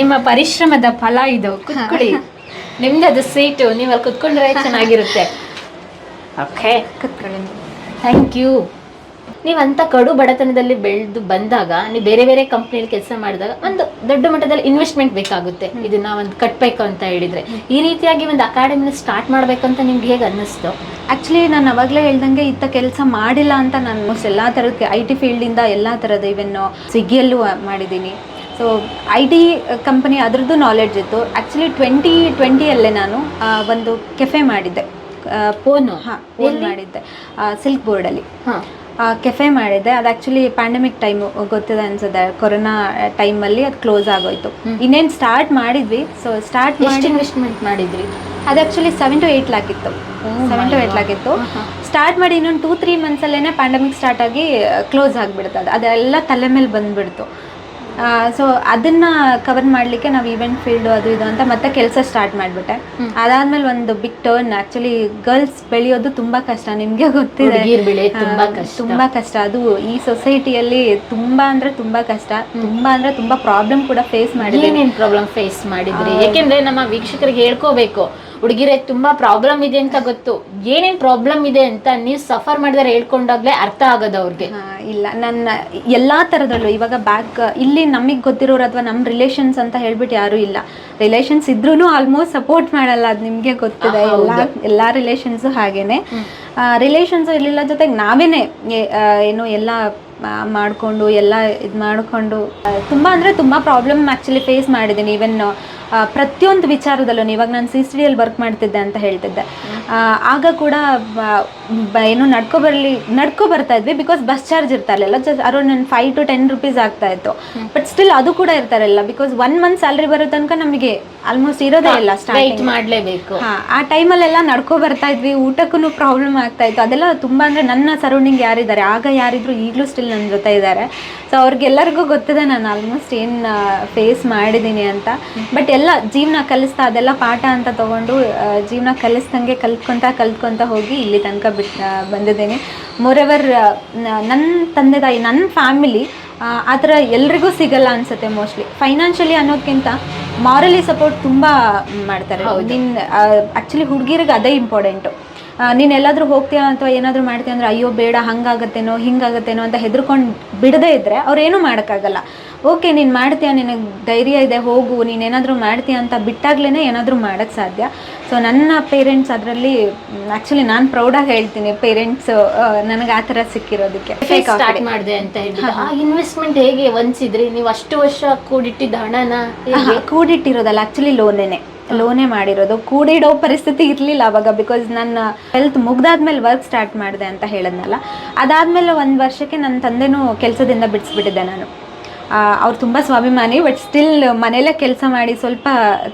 Speaker 2: ನಿಮ್ಮ ಪರಿಶ್ರಮದ ಫಲ ಇದು. ಕುತ್ಕೊಳ್ಳಿ ನಿಮ್ದು ಸೀಟು ನೀವು ಅಲ್ಲಿ ಕುತ್ಕೊಂಡ್ರೆ ಚೆನ್ನಾಗಿರುತ್ತೆ. ಓಕೆ
Speaker 1: ಕುತ್ಕೊಳ್ಳಿ.
Speaker 2: ಥ್ಯಾಂಕ್ ಯು ನೀವಂತ ಕಡು ಬಡತನದಲ್ಲಿ ಬೆಳೆದು ಬಂದಾಗ ನೀವು ಬೇರೆ ಬೇರೆ ಕಂಪ್ನಿಯಲ್ಲಿ ಕೆಲಸ ಮಾಡಿದಾಗ ಒಂದು ದೊಡ್ಡ ಮಟ್ಟದಲ್ಲಿ ಇನ್ವೆಸ್ಟ್ಮೆಂಟ್ ಬೇಕಾಗುತ್ತೆ. ಇದನ್ನ ಒಂದು ಕಟ್ಟಬೇಕು ಅಂತ ಹೇಳಿದ್ರೆ. ಈ ರೀತಿಯಾಗಿ ಒಂದು ಅಕಾಡೆಮಿನ ಸ್ಟಾರ್ಟ್ ಮಾಡ್ಬೇಕಂತ ನಿಮ್ಗೆ ಹೇಗೆ ಅನ್ನಿಸ್ತು?
Speaker 1: ಆ್ಯಕ್ಚುಲಿ ನಾನು ಅವಾಗಲೇ ಹೇಳ್ದಂಗೆ ಇತ್ತ ಕೆಲಸ ಮಾಡಿಲ್ಲ ಅಂತ ನಾನು ಮೋಸ್ಟ್ ಎಲ್ಲ ಥರದ ಐ ಟಿ ಫೀಲ್ಡಿಂದ ಎಲ್ಲ ಥರದ ಇವೆನ್ನು ಸ್ವಿಗ್ಗಿಯಲ್ಲೂ ಮಾಡಿದ್ದೀನಿ. ಸೊ ಐ ಟಿ ಕಂಪನಿ ಅದ್ರದ್ದು ನಾಲೆಡ್ಜ್ ಇತ್ತು. ಆ್ಯಕ್ಚುಲಿ ಟ್ವೆಂಟಿ ಟ್ವೆಂಟಿಯಲ್ಲೇ ನಾನು ಒಂದು ಕೆಫೆ ಮಾಡಿದ್ದೆ.
Speaker 2: ಫೋನು
Speaker 1: ಹಾಂ ಫೋನ್ ಮಾಡಿದ್ದೆ. ಸಿಲ್ಕ್ ಬೋರ್ಡಲ್ಲಿ
Speaker 2: ಹಾಂ.
Speaker 1: ಕೆಫೆ ಮಾಡಿದ್ದೆ. ಅದು ಆ್ಯಕ್ಚುಲಿ ಪ್ಯಾಂಡಮಿಕ್ ಟೈಮ್ ಗೊತ್ತಿದೆ ಅನ್ಸುತ್ತೆ. ಕೊರೋನಾ ಟೈಮಲ್ಲಿ ಅದು ಕ್ಲೋಸ್ ಆಗೋಯ್ತು. ಇನ್ನೇನು ಸ್ಟಾರ್ಟ್ ಮಾಡಿದ್ವಿ. ಸೊ ಸ್ಟಾರ್ಟ್ ಮಾಡಿ
Speaker 2: ಇನ್ವೆಸ್ಟ್ಮೆಂಟ್ ಮಾಡಿದ್ವಿ
Speaker 1: ಅದು actually seven to eight lakh ಇತ್ತು. ಸೆವೆನ್ ಟು ಏಯ್ಟ್ ಲ್ಯಾಕ್ ಇತ್ತು. ಸ್ಟಾರ್ಟ್ ಮಾಡಿ ಇನ್ನೊಂದು ಟೂ ತ್ರೀ ಮಂತ್ಸಲ್ಲೇ ಪ್ಯಾಂಡಮಿಕ್ ಸ್ಟಾರ್ಟ್ ಆಗಿ ಕ್ಲೋಸ್ ಆಗಿಬಿಡ್ತದೆ. ಅದು ಅದೆಲ್ಲ ತಲೆ ಮೇಲೆ ಬಂದ್ಬಿಡ್ತು. ಸೊ ಅದನ್ನ ಕವರ್ ಮಾಡಲಿಕ್ಕೆ ನಾವು ಈವೆಂಟ್ ಫೀಲ್ಡು ಅದು ಇದು ಅಂತ ಮತ್ತೆ ಕೆಲಸ ಸ್ಟಾರ್ಟ್ ಮಾಡಿಬಿಟ್ಟೆ. ಅದಾದ್ಮೇಲೆ ಒಂದು ಬಿಗ್ ಟರ್ನ್ ಆ್ಯಕ್ಚುಲಿ ಗರ್ಲ್ಸ್ ಬೆಳೆಯೋದು ತುಂಬ ಕಷ್ಟ ನಿಮಗೆ ಗೊತ್ತಿದೆ.
Speaker 2: ತುಂಬ ಕಷ್ಟ.
Speaker 1: ತುಂಬಾ ಕಷ್ಟ. ಅದು ಈ ಸೊಸೈಟಿಯಲ್ಲಿ ತುಂಬಾ ಅಂದ್ರೆ ತುಂಬಾ ಕಷ್ಟ. ತುಂಬಾ ಅಂದ್ರೆ ತುಂಬಾ ಪ್ರಾಬ್ಲಮ್ ಕೂಡ ಫೇಸ್ ಮಾಡಿದ್ದೀನಿ
Speaker 2: ಪ್ರಾಬ್ಲಮ್ ಫೇಸ್ ಮಾಡಿದ್ರಿ? ಯಾಕೆಂದ್ರೆ ನಮ್ಮ ವೀಕ್ಷಕರಿಗೆ ಹೇಳ್ಕೋಬೇಕು. ಹುಡುಗಿರೆ ತುಂಬಾ ಪ್ರಾಬ್ಲಮ್ ಇದೆ ಅಂತ ಗೊತ್ತು. ಏನೇನ್ ಪ್ರಾಬ್ಲಮ್ ಇದೆ ಅಂತ ನೀವು ಸಫರ್ ಮಾಡಿದ್ರೆ ಹೇಳ್ಕೊಂಡಾಗ್ಲೇ ಅರ್ಥ ಆಗೋದು ಅವ್ರಿಗೆ.
Speaker 1: ಇಲ್ಲ. ನನ್ನ ಎಲ್ಲಾ ತರದಲ್ಲೂ ಇವಾಗ ಬ್ಯಾಕ್ ಇಲ್ಲಿ ನಮಗೆ ಗೊತ್ತಿರೋರು ಅಥವಾ ನಮ್ಮ ರಿಲೇಷನ್ಸ್ ಅಂತ ಹೇಳ್ಬಿಟ್ಟು ಯಾರು ಇಲ್ಲ. ರಿಲೇಷನ್ಸ್ ಇದ್ರೂ ಆಲ್ಮೋಸ್ಟ್ ಸಪೋರ್ಟ್ ಮಾಡಲ್ಲ ಅದು ನಿಮಗೆ ಗೊತ್ತಿದೆ. ಎಲ್ಲ ಎಲ್ಲಾ ರಿಲೇಷನ್ಸು ಹಾಗೇನೆ. ರಿಲೇಷನ್ಸು ಇರಲಿಲ್ಲ ಜೊತೆಗೆ ನಾವೇನೆ ಆ, ಏನು ಎಲ್ಲ ಮಾಡಿಕೊಂಡು ಎಲ್ಲ ಇದು ಮಾಡಿಕೊಂಡು ತುಂಬ ಅಂದರೆ ತುಂಬ ಪ್ರಾಬ್ಲಮ್ ಆ್ಯಕ್ಚುಲಿ ಫೇಸ್ ಮಾಡಿದ್ದೀನಿ. ಈವನ್ ಪ್ರತಿಯೊಂದು ವಿಚಾರದಲ್ಲೂ ಇವಾಗ ನಾನು ಸಿ ಸಿ ಡಿಯಲ್ಲಿ ವರ್ಕ್ ಮಾಡ್ತಿದ್ದೆ ಅಂತ ಹೇಳ್ತಿದ್ದೆ. ಆಗ ಕೂಡ ಏನು ನಡ್ಕೊ ಬರಲಿ ನಡ್ಕೊ ಬರ್ತಾ ಇದ್ವಿ ಬಿಕಾಸ್ ಬಸ್ ಚಾರ್ಜ್ ಇರ್ತಾ ಇರಲಿಲ್ಲ. ಜಸ್ಟ್ ಅರೌಂಡ್ ನನ್ನ ಫೈವ್ ಟು ಟೆನ್ ರುಪೀಸ್ ಆಗ್ತಾ ಇತ್ತು. ಬಟ್ ಸ್ಟಿಲ್ ಅದು ಕೂಡ ಇರ್ತಾ ಇರಲಿಲ್ಲ ಬಿಕಾಸ್ ಒನ್ ಮಂತ್ ಸ್ಯಾಲ್ರಿ ಬರೋ ತನಕ ನಮಗೆ ಆಲ್ಮೋಸ್ಟ್ ಇರೋದೇ ಇಲ್ಲ ಸ್ಟಾರ್ಟ್
Speaker 2: ಮಾಡಲೇಬೇಕು.
Speaker 1: ಆ ಟೈಮಲ್ಲೆಲ್ಲ ನಡ್ಕೊ ಬರ್ತಾ ಇದ್ವಿ. ಊಟಕ್ಕೂ ಪ್ರಾಬ್ಲಮ್ ಆಗ್ತಾ ಇತ್ತು. ಅದೆಲ್ಲ ತುಂಬ ಅಂದರೆ ನನ್ನ ಸರೌಂಡಿಂಗ್ ಯಾರಿದ್ದಾರೆ? ಆಗ ಯಾರಿದ್ರು ಈಗಲೂ ಸ್ಟಿಲ್ ನನ್ನ ಜೊತೆ ಇದ್ದಾರೆ. ಸೊ ಅವ್ರಿಗೆಲ್ಲರಿಗೂ ಗೊತ್ತಿದೆ ನಾನು ಆಲ್ಮೋಸ್ಟ್ ಏನು ಫೇಸ್ ಮಾಡಿದ್ದೀನಿ ಅಂತ. ಬಟ್ ಎಲ್ಲ ಜೀವನ ಕಲಿಸ್ತಾ ಅದೆಲ್ಲ ಪಾಠ ಅಂತ ತಗೊಂಡು ಜೀವನ ಕಲಿಸ್ದಂಗೆ ಕಲ್ತ್ಕೊಂತ ಕಲ್ತ್ಕೊಂತ ಹೋಗಿ ಇಲ್ಲಿ ತನಕ ಬಿಟ್ಟು ಬಂದಿದ್ದೀನಿ. ಮೋರೆವರ್ ನನ್ನ ತಂದೆ ತಾಯಿ ನನ್ನ ಫ್ಯಾಮಿಲಿ ಆ ಥರ ಎಲ್ರಿಗೂ ಸಿಗಲ್ಲ ಅನ್ಸುತ್ತೆ ಮೋಸ್ಟ್ಲಿ ಫೈನಾನ್ಷಿಯಲಿ ಅನ್ನೋದಕ್ಕಿಂತ ಮಾರಲಿ ಸಪೋರ್ಟ್ ತುಂಬ ಮಾಡ್ತಾರೆ. ನಿನ್ನ ಆ್ಯಕ್ಚುಲಿ ಹುಡುಗಿರಿಗೆ ಅದೇ ಇಂಪಾರ್ಟೆಂಟು ನೀನು ಎಲ್ಲಾದರೂ ಹೋಗ್ತೀಯಾ ಅಥವಾ ಏನಾದರೂ ಮಾಡ್ತೀಯ ಅಂದರೆ ಅಯ್ಯೋ ಬೇಡ ಹಂಗಾಗತ್ತೇನೋ ಹಿಂಗಾಗತ್ತೇನೋ ಅಂತ ಹೆದರ್ಕೊಂಡು ಬಿಡದೇ ಇದ್ದರೆ ಅವ್ರೇನೂ ಮಾಡೋಕ್ಕಾಗಲ್ಲ. ಓಕೆ ನೀನು ಮಾಡ್ತೀಯಾ? ನಿನಗೆ ಧೈರ್ಯ ಇದೆ ಹೋಗು. ನೀನೇನಾದರೂ ಮಾಡ್ತೀಯ ಅಂತ ಬಿಟ್ಟಾಗ್ಲೇ ಏನಾದರೂ ಮಾಡೋಕ್ಕೆ ಸಾಧ್ಯ. ಸೊ ನನ್ನ ಪೇರೆಂಟ್ಸ್ ಅದರಲ್ಲಿ ಆ್ಯಕ್ಚುಲಿ ನಾನು ಪ್ರೌಡಾಗಿ ಹೇಳ್ತೀನಿ ಪೇರೆಂಟ್ಸ್ ನನಗೆ ಆ ಥರ ಸಿಕ್ಕಿರೋದಕ್ಕೆ.
Speaker 2: ಸ್ಟಾರ್ಟ್ ಮಾಡಿದೆ ಅಂತ ಹೇಳಿ ಆ ಇನ್ವೆಸ್ಟ್ಮೆಂಟ್ ಹೇಗೆ ವಂಚಿದ್ರಿ ನೀವು ಅಷ್ಟು ವರ್ಷ ಕೂಡಿಟ್ಟಿದ್ದ ಹಣನ
Speaker 1: ಕೂಡಿಟ್ಟಿರೋದಲ್ಲ ಆ್ಯಕ್ಚುಲಿ ಲೋನೇನೆ ಲೋನೇ ಮಾಡಿರೋದು. ಕೂಡಿಡೋ ಪರಿಸ್ಥಿತಿ ಇರಲಿಲ್ಲ ಅವಾಗ ಬಿಕಾಸ್ ನನ್ನ ಹೆಲ್ತ್ ಮುಗ್ದಾದ್ಮೇಲೆ ವರ್ಕ್ ಸ್ಟಾರ್ಟ್ ಮಾಡಿದೆ ಅಂತ ಹೇಳಿದ್ನಲ್ಲ. ಅದಾದಮೇಲೆ ಒಂದು ವರ್ಷಕ್ಕೆ ನನ್ನ ತಂದೆನೂ ಕೆಲಸದಿಂದ ಬಿಡಿಸ್ಬಿಟ್ಟಿದ್ದೆ ನಾನು. ಅವ್ರು ತುಂಬ ಸ್ವಾಭಿಮಾನಿ ಬಟ್ ಸ್ಟಿಲ್ ಮನೇಲೇ ಕೆಲಸ ಮಾಡಿ ಸ್ವಲ್ಪ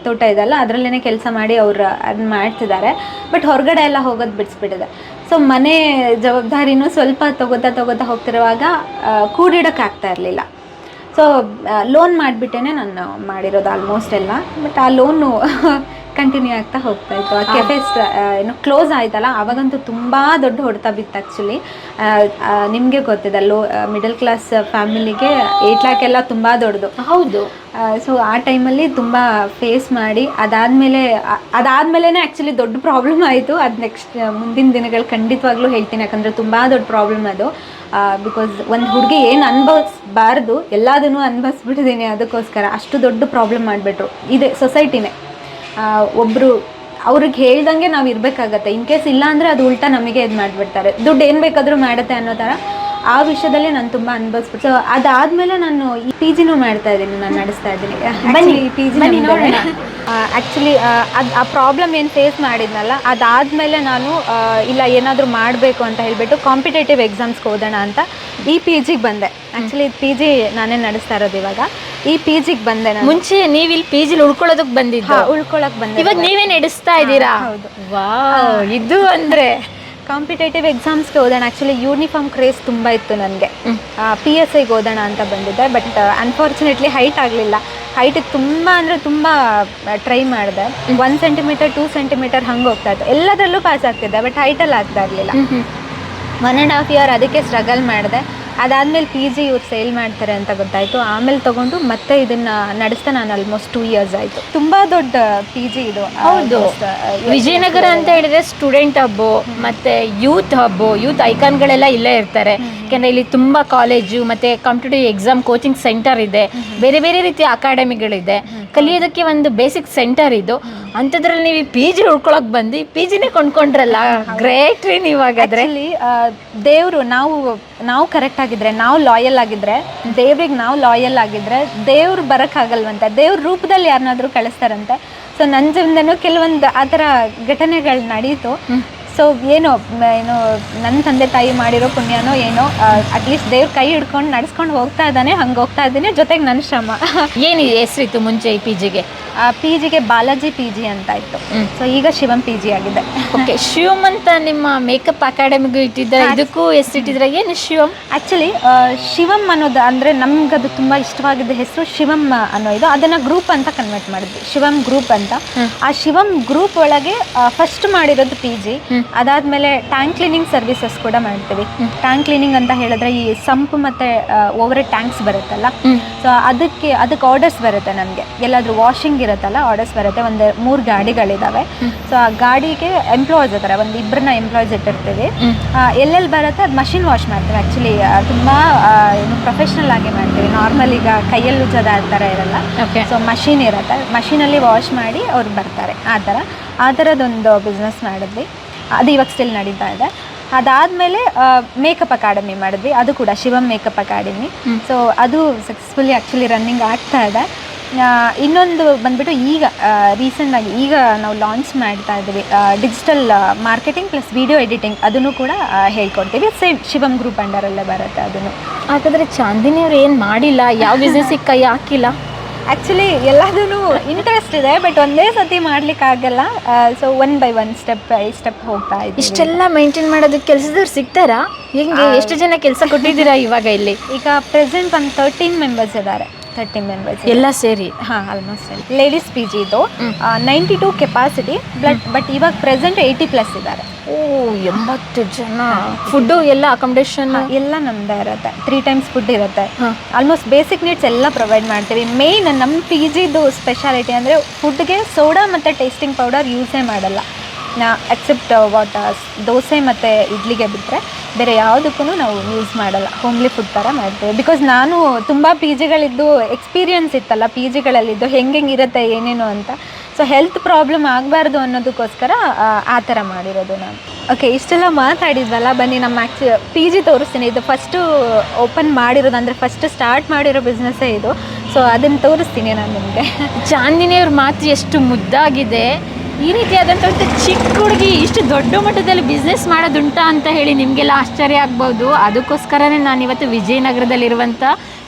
Speaker 1: ತೋಟ ಇದೆಲ್ಲ ಅದರಲ್ಲೇ ಕೆಲಸ ಮಾಡಿ ಅವ್ರು ಅದನ್ನ ಮಾಡ್ತಿದ್ದಾರೆ. ಬಟ್ ಹೊರಗಡೆ ಎಲ್ಲ ಹೋಗೋದು ಬಿಡಿಸ್ಬಿಟ್ಟಿದೆ. ಸೊ ಮನೆ ಜವಾಬ್ದಾರಿನೂ ಸ್ವಲ್ಪ ತಗೋತಾ ತಗೋತಾ ಹೋಗ್ತಿರುವಾಗ ಕೂಡಿಡೋಕ್ಕಾಗ್ತಾ ಇರಲಿಲ್ಲ. ಸೊ ಲೋನ್ ಮಾಡಿಬಿಟ್ಟೇ ನಾನು ಮಾಡಿರೋದು ಆಲ್ಮೋಸ್ಟ್ ಎಲ್ಲ. ಬಟ್ ಆ ಲೋನು ಕಂಟಿನ್ಯೂ [LAUGHS] ಆಗ್ತಾ ಹೋಗ್ತಾ ಇತ್ತು. ಆ ಕೆಫೆ ಏನು ಕ್ಲೋಸ್ ಆಯ್ತಲ್ಲ ಅವಾಗಂತೂ ತುಂಬ ದೊಡ್ಡ ಹೊಡೆತ ಬಿತ್ತು ಆ್ಯಕ್ಚುಲಿ ನಿಮಗೆ ಗೊತ್ತಿದೆ ಲೋ ಮಿಡಲ್ ಕ್ಲಾಸ್ ಫ್ಯಾಮಿಲಿಗೆ ಏಟ್ ಲ್ಯಾಕ್ ಎಲ್ಲ ತುಂಬ ದೊಡ್ಡದು.
Speaker 2: ಹೌದು.
Speaker 1: ಸೊ ಆ ಟೈಮಲ್ಲಿ ತುಂಬ ಫೇಸ್ ಮಾಡಿ ಅದಾದಮೇಲೆ ಅದಾದಮೇಲೆ ಆ್ಯಕ್ಚುಲಿ ದೊಡ್ಡ ಪ್ರಾಬ್ಲಮ್ ಆಯಿತು. ಅದು ನೆಕ್ಸ್ಟ್ ಮುಂದಿನ ದಿನಗಳು ಖಂಡಿತವಾಗ್ಲೂ ಹೇಳ್ತೀನಿ ಯಾಕಂದರೆ ತುಂಬ ದೊಡ್ಡ ಪ್ರಾಬ್ಲಮ್ ಅದು. ಬಿಕಾಸ್ ಒಂದು ಹುಡುಗಿ ಏನು ಅನ್ಭವಿಸ್ಬಾರ್ದು, ಎಲ್ಲದನ್ನು ಅನ್ಭವಿಸ್ಬಿಟ್ಟಿದ್ದೀನಿ ಅದಕ್ಕೋಸ್ಕರ. ಅಷ್ಟು ದೊಡ್ಡ ಪ್ರಾಬ್ಲಮ್ ಮಾಡಿಬಿಟ್ರು. ಇದೆ ಸೊಸೈಟಿನೇ ಒಬ್ಬರು ಅವ್ರಿಗೆ ಹೇಳ್ದಂಗೆ ನಾವು ಇರಬೇಕಾಗತ್ತೆ. ಇನ್ ಕೇಸ್ ಇಲ್ಲ ಅಂದರೆ ಅದು ಉಲ್ಟಾ ನಮಗೆ ಇದು ಮಾಡಿಬಿಡ್ತಾರೆ ದುಡ್ಡು ಏನು ಬೇಕಾದರೂ ಮಾಡುತ್ತೆ ಅನ್ನೋ ಥರ ಆ ವಿಷಯದಲ್ಲಿ ನಾನು ತುಂಬಾ ಅನುಭವಿಸ್ಬಿಟ್ಟು ಸೊ ಅದಾದ್ಮೇಲೆ ನಾನು ಈ ಪಿ ಜಿನೂ ಮಾಡ್ತಾ ಇದ್ದೀನಿ ನಾನು ನಡೆಸ್ತಾ ಇದ್ದೀನಿ.
Speaker 2: ಬನ್ನಿ,
Speaker 1: ಪಿ ಜಿ. ಆ್ಯಕ್ಚುಲಿ ಅದು ಆ ಪ್ರಾಬ್ಲಮ್ ಏನು ಫೇಸ್ ಮಾಡಿದ್ನಲ್ಲ ಅದಾದಮೇಲೆ ನಾನು ಇಲ್ಲ ಏನಾದರೂ ಮಾಡಬೇಕು ಅಂತ ಹೇಳಿಬಿಟ್ಟು ಕಾಂಪಿಟೇಟಿವ್ ಎಕ್ಸಾಮ್ಸ್ಗೆ ಓದೋಣ ಅಂತ ಈ ಪಿ ಜಿಗೆ ಬಂದೆ. ಆ್ಯಕ್ಚುಲಿ ಪಿ ಜಿ ನಾನೇ ನಡೆಸ್ತಾ ಇರೋದು ಇವಾಗ. ಈ ಪಿ ಜಿಗೆ ಬಂದೆ ನಾನು.
Speaker 2: ಮುಂಚೆ ನೀವು ಇಲ್ಲಿ ಪಿ ಜಿಲಿ ಉಳ್ಕೊಳ್ಳೋದಕ್ ಬಂದಿದ್ದು?
Speaker 1: ಉಳ್ಕೊಳಕ್ ಬಂದೆ
Speaker 2: ಇವಾಗ ನೀವೇ ನಡೆಸ್ತಾ ಇದ್ದೀರಾ?
Speaker 1: ಹೌದು.
Speaker 2: ವಾಹ್ ಇದು ಅಂದ್ರೆ
Speaker 1: ಕಾಂಪಿಟೇಟಿವ್ ಎಕ್ಸಾಮ್ಸ್ಗೆ ಓದೋಣ ಆ್ಯಕ್ಚುಲಿ ಯೂನಿಫಾರ್ಮ್ ಕ್ರೇಸ್ ತುಂಬ ಇತ್ತು ನನಗೆ. ಪಿ ಎಸ್ ಐಗೆ ಓದೋಣ ಅಂತ ಬಂದಿದ್ದೆ ಬಟ್ ಅನ್ಫಾರ್ಚುನೇಟ್ಲಿ ಹೈಟ್ ಆಗಲಿಲ್ಲ. ಹೈಟಿಗೆ ತುಂಬ ಅಂದರೆ ತುಂಬ ಟ್ರೈ ಮಾಡಿದೆ. ಒನ್ ಸೆಂಟಿಮೀಟರ್ ಟೂ ಸೆಂಟಿಮೀಟರ್ ಹಂಗೆ ಹೋಗ್ತಾ ಇತ್ತು. ಎಲ್ಲದರಲ್ಲೂ ಪಾಸ್ ಆಗ್ತಿದ್ದೆ ಬಟ್ ಹೈಟಲ್ಲಿ ಆಗ್ತಾ ಇರಲಿಲ್ಲ. ಒನ್ ಆ್ಯಂಡ್ ಹಾಫ್ ಇಯರ್ ಅದಕ್ಕೆ ಸ್ಟ್ರಗಲ್ ಮಾಡಿದೆ. ಅದಾದಮೇಲೆ ಪಿ ಜಿ ಇವ್ರು ಸೇಲ್ ಮಾಡ್ತಾರೆ ಅಂತ ಗೊತ್ತಾಯಿತು. ಆಮೇಲೆ ತಗೊಂಡು ಮತ್ತೆ ಇದನ್ನು ನಡೆಸ್ತಾ ನಾನು ಆಲ್ಮೋಸ್ಟ್ ಟೂ ಇಯರ್ಸ್ ಆಯಿತು. ತುಂಬ ದೊಡ್ಡ ಪಿ ಜಿ ಇದು.
Speaker 2: ಹೌದು. ವಿಜಯನಗರ ಅಂತ ಹೇಳಿದ್ರೆ ಸ್ಟೂಡೆಂಟ್ ಹಬ್ಬು ಮತ್ತೆ ಯೂತ್ ಹಬ್ಬು ಯೂತ್ ಐಕಾನ್ಗಳೆಲ್ಲ ಇಲ್ಲೇ ಇರ್ತಾರೆ. ಯಾಕಂದ್ರೆ ಇಲ್ಲಿ ತುಂಬಾ ಕಾಲೇಜು ಮತ್ತೆ ಕಾಂಪಿಟೇಟಿವ್ ಎಕ್ಸಾಮ್ ಕೋಚಿಂಗ್ ಸೆಂಟರ್ ಇದೆ. ಬೇರೆ ಬೇರೆ ರೀತಿಯ ಅಕಾಡೆಮಿಗಳಿದೆ ಕಲಿಯೋದಕ್ಕೆ ಒಂದು ಬೇಸಿಕ್ ಸೆಂಟರ್ ಇದು. ಅಂಥದ್ರಲ್ಲಿ ನೀವು ಪಿ ಜಿ ಉಳ್ಕೊಳಕ್ ಬಂದು ಪಿ ಜಿನೇ ಕೊಂಡ್ಕೊಂಡ್ರಲ್ಲ? ಗ್ರೇಟ್ ರೀ ನೀವು ಹಾಗಾದ್ರೆ.
Speaker 1: ಆ್ಯಕ್ಚುಲಿ ದೇವರು ನಾವು ನಾವು ಕರೆಕ್ಟ್ ಆಗಿದ್ರೆ ನಾವು ಲಾಯಲ್ ಆಗಿದ್ರೆ ದೇವ್ರಿಗೆ ನಾವು ಲಾಯಲ್ ಆಗಿದ್ರೆ ದೇವ್ರು ಬರೋಕ್ಕಾಗಲ್ವಂತೆ. ದೇವ್ರ ರೂಪದಲ್ಲಿ ಯಾರನ್ನಾದ್ರೂ ಕಳಿಸ್ತಾರಂತೆ. ಸೊ ನನ್ನ ಜೀವನದಲ್ಲೂ ಕೆಲವೊಂದು ಆ ಥರ ಘಟನೆಗಳು ನಡೀತು. ಸೊ ಏನೋ ಏನು ನನ್ನ ತಂದೆ ತಾಯಿ ಮಾಡಿರೋ ಪುಣ್ಯನೋ ಏನೋ ಅಟ್ಲೀಸ್ಟ್ ದೇವ್ರ ಕೈ ಹಿಡ್ಕೊಂಡು ನಡ್ಸ್ಕೊಂಡು ಹೋಗ್ತಾ ಇದ್ದಾನೆ ಹಂಗೆ ಹೋಗ್ತಾ ಇದ್ದೀನಿ ಜೊತೆಗೆ ನನ್ನ ಶ್ರಮ. [LAUGHS]
Speaker 2: ಏನು ಹೆಸರಿತ್ತು ಮುಂಚೆ ಈ ಪಿ ಜಿಗೆ
Speaker 1: ಪಿ ಜಿಗೆ ಬಾಲಾಜಿ ಪಿ ಜಿ ಅಂತ ಇತ್ತು. ಸೊ ಈಗ ಶಿವಂ ಪಿ ಜಿ ಆಗಿದೆ.
Speaker 2: ಓಕೆ [LAUGHS] ಶಿವಮ್ ಅಂತ ನಿಮ್ಮ ಮೇಕಪ್ ಅಕಾಡೆಮಿಗೂ ಇಟ್ಟಿದ್ದಾರೆ ಇದಕ್ಕೂ ಹೆಸರಿಟ್ಟಿದ್ರೆ ಏನು ಶಿವಮ್
Speaker 1: ಆ್ಯಕ್ಚುಲಿ ಶಿವಂ ಅನ್ನೋದು ಅಂದರೆ ಅದು ತುಂಬ ಇಷ್ಟವಾಗಿದ್ದ ಹೆಸರು ಶಿವಮ್ ಅನ್ನೋ ಇದು. ಅದನ್ನು ಗ್ರೂಪ್ ಅಂತ ಕನ್ವರ್ಟ್ ಮಾಡಿದ್ವಿ. ಶಿವಮ್ ಗ್ರೂಪ್ ಅಂತ. ಆ ಶಿವಮ್ ಗ್ರೂಪ್ ಒಳಗೆ ಫಸ್ಟ್ ಮಾಡಿರೋದು ಪಿ ಜಿ ಅದಾದಮೇಲೆ ಟ್ಯಾಂಕ್ ಕ್ಲೀನಿಂಗ್ ಸರ್ವಿಸಸ್ ಕೂಡ ಮಾಡ್ತೀವಿ. ಟ್ಯಾಂಕ್ ಕ್ಲೀನಿಂಗ್ ಅಂತ ಹೇಳಿದ್ರೆ ಈ ಸಂಪ್ ಮತ್ತೆ ಓವರ್ ಟ್ಯಾಂಕ್ಸ್ ಬರುತ್ತಲ್ಲ? ಸೊ ಅದಕ್ಕೆ ಅದಕ್ಕೆ ಆರ್ಡರ್ಸ್ ಬರುತ್ತೆ ನಮಗೆ. ಎಲ್ಲಾದ್ರೂ ವಾಷಿಂಗ್ ಇರುತ್ತಲ್ಲ ಆರ್ಡರ್ಸ್ ಬರುತ್ತೆ. ಒಂದು ಮೂರು ಗಾಡಿಗಳಿದ್ದಾವೆ ಸೊ ಆ ಗಾಡಿಗೆ ಎಂಪ್ಲಾಯ್ಸ್ ಇದ್ದಾರೆ ಒಂದು ಇಬ್ಬರನ್ನ ಎಂಪ್ಲಾಯ್ಸ್ ಇಟ್ಟಿರ್ತೀವಿ. ಎಲ್ಲೆಲ್ಲಿ ಬರುತ್ತೆ ಅದು ಮಷಿನ್ ವಾಶ್ ಮಾಡ್ತೀವಿ. ಆ್ಯಕ್ಚುಲಿ ತುಂಬ ಏನು ಪ್ರೊಫೆಷ್ನಲ್ ಆಗಿ ಮಾಡ್ತೀವಿ. ನಾರ್ಮಲ್ ಈಗ ಕೈಯಲ್ಲಿ ಉಜ್ಜೋದು ಆ ಥರ ಇರಲ್ಲ ಸೊ ಮಷಿನ್ ಇರುತ್ತೆ. ಮಷೀನಲ್ಲಿ ವಾಶ್ ಮಾಡಿ ಅವ್ರು ಬರ್ತಾರೆ. ಆ ಥರ ಆ ಥರದೊಂದು ಬಿಸ್ನೆಸ್ ಮಾಡಿದ್ವಿ. ಅದು ಇವಾಗ ಸ್ಟಿಲ್ ನಡೀತಾ ಇದೆ. ಅದಾದಮೇಲೆ ಮೇಕಪ್ ಅಕಾಡೆಮಿ ಮಾಡಿದ್ವಿ. ಅದು ಕೂಡ ಶಿವಮ್ ಮೇಕಪ್ ಅಕಾಡೆಮಿ ಸೊ ಅದು ಸಕ್ಸಸ್ಫುಲಿ ಆ್ಯಕ್ಚುಲಿ ರನ್ನಿಂಗ್ ಆಗ್ತಾ ಇದೆ. ಇನ್ನೊಂದು ಬಂದ್ಬಿಟ್ಟು ಈಗ ರೀಸೆಂಟಾಗಿ ಈಗ ನಾವು ಲಾಂಚ್ ಮಾಡ್ತಾ ಇದ್ದೀವಿ. Digital marketing plus video editing ಅದನ್ನು ಕೂಡ ಹೇಳ್ಕೊಡ್ತೀವಿ. ಸೇಮ್ ಶಿವಮ್ ಗ್ರೂಪ್ ಅಂಡರಲ್ಲೇ ಬರುತ್ತೆ ಅದನ್ನು.
Speaker 2: ಹಾಗಾದ್ರೆ ಚಾಂದಿನಿ ಅವ್ರು ಏನು ಮಾಡಿಲ್ಲ? ಯಾವ ಬಿಸ್ನೆಸ್ಸಿಗೆ ಕೈ ಹಾಕಿಲ್ಲ?
Speaker 1: ಆ್ಯಕ್ಚುಲಿ ಎಲ್ಲದೂ ಇಂಟ್ರೆಸ್ಟ್ ಇದೆ ಬಟ್ ಒಂದೇ ಸತಿ ಮಾಡ್ಲಿಕ್ಕಾಗಲ್ಲ so one by one step by step ಹೋಗ್ತಾ ಇದೆ
Speaker 2: ಇಷ್ಟೆಲ್ಲ ಮೇಂಟೈನ್ ಮಾಡೋದಕ್ಕೆ ಕೆಲಸದವ್ರು ಸಿಗ್ತಾರಾ? ಹೆಂಗೆ ಎಷ್ಟು ಜನ ಕೆಲಸ ಕೊಟ್ಟಿದ್ದೀರಾ ಇವಾಗ ಇಲ್ಲಿ?
Speaker 1: ಈಗ ಪ್ರೆಸೆಂಟ್ ಒಂದು ತರ್ಟೀನ್ ಮೆಂಬರ್ಸ್ ಇದ್ದಾರೆ. ತರ್ಟೀನ್ ಮೆಂಬರ್ಸ್
Speaker 2: ಎಲ್ಲ ಸೇರಿ?
Speaker 1: ಹಾಂ ಆಲ್ಮೋಸ್ಟ್ ಲೇಡೀಸ್ ಪಿ ಜಿ ಇದು. Ninety two capacity but but ಇವಾಗ ಪ್ರೆಸೆಂಟ್ ಏಯ್ಟಿ ಪ್ಲಸ್ ಇದ್ದಾರೆ.
Speaker 2: ಓ ಎಂಬತ್ತು ಜನ. ಫುಡ್ಡು ಎಲ್ಲ ಅಕಾಮಿಡೇಷನ್
Speaker 1: ಎಲ್ಲ ನಮ್ದೇ ಇರುತ್ತೆ. ತ್ರೀ ಟೈಮ್ಸ್ ಫುಡ್ ಇರುತ್ತೆ. ಆಲ್ಮೋಸ್ಟ್ ಬೇಸಿಕ್ ನೀಡ್ಸ್ ಎಲ್ಲ ಪ್ರೊವೈಡ್ ಮಾಡ್ತೀವಿ. ಮೇಯ್ನ್ ನಮ್ಮ ಪಿ ಜಿದು ಸ್ಪೆಷಾಲಿಟಿ ಅಂದರೆ ಫುಡ್ಗೆ ಸೋಡಾ ಮತ್ತು ಟೇಸ್ಟಿಂಗ್ ಪೌಡರ್ ಯೂಸೇ ಮಾಡಲ್ಲ. ಎಕ್ಸೆಪ್ಟ್ ವಾಟ್ ದೋಸೆ ಮತ್ತು ಇಡ್ಲಿಗೆ ಬಿಟ್ಟರೆ ಬೇರೆ ಯಾವುದಕ್ಕೂ ನಾವು ಯೂಸ್ ಮಾಡಲ್ಲ. ಹೋಮ್ಲಿ ಫುಡ್ ಥರ ಮಾಡ್ತೇವೆ. ಬಿಕಾಸ್ ನಾನು ತುಂಬ ಪಿ ಜಿಗಳಿದ್ದು ಎಕ್ಸ್ಪೀರಿಯನ್ಸ್ ಇತ್ತಲ್ಲ ಪಿ ಜಿಗಳಲ್ಲಿದ್ದು ಹೆಂಗೆ ಹೆಂಗೆ ಇರುತ್ತೆ ಏನೇನು ಅಂತ. ಸೊ ಹೆಲ್ತ್ ಪ್ರಾಬ್ಲಮ್ ಆಗಬಾರ್ದು ಅನ್ನೋದಕ್ಕೋಸ್ಕರ ಆ, ಆ ಥರ ಮಾಡಿರೋದು ನಾನು. ಓಕೆ ಇಷ್ಟೆಲ್ಲ ಮಾತಾಡಿದ್ವಲ್ಲ ಬನ್ನಿ ನಮ್ಮ ಆ್ಯಕ್ಚು ಪಿ ಜಿ ತೋರಿಸ್ತೀನಿ. ಇದು ಫಸ್ಟು ಓಪನ್ ಮಾಡಿರೋದು ಅಂದರೆ ಫಸ್ಟ್ ಸ್ಟಾರ್ಟ್ ಮಾಡಿರೋ ಬಿಸ್ನೆಸ್ಸೇ ಇದು. ಸೊ ಅದನ್ನು ತೋರಿಸ್ತೀನಿ ನಾನು ನಿಮಗೆ.
Speaker 2: ಚಾಂದಿನಿಯವ್ರ ಮಾತು ಎಷ್ಟು ಮುದ್ದಾಗಿದೆ. ಈ ರೀತಿಯಾದಂಥ ಒಂದು ಚಿಕ್ಕ ಹುಡುಗಿ ಇಷ್ಟು ದೊಡ್ಡ ಮಟ್ಟದಲ್ಲಿ ಬಿಸ್ನೆಸ್ ಮಾಡೋದುಂಟ ಅಂತ ಹೇಳಿ ನಿಮಗೆಲ್ಲ ಆಶ್ಚರ್ಯ ಆಗ್ಬೋದು. ಅದಕ್ಕೋಸ್ಕರನೇ ನಾನು ಇವತ್ತು ವಿಜಯನಗರದಲ್ಲಿರುವಂಥ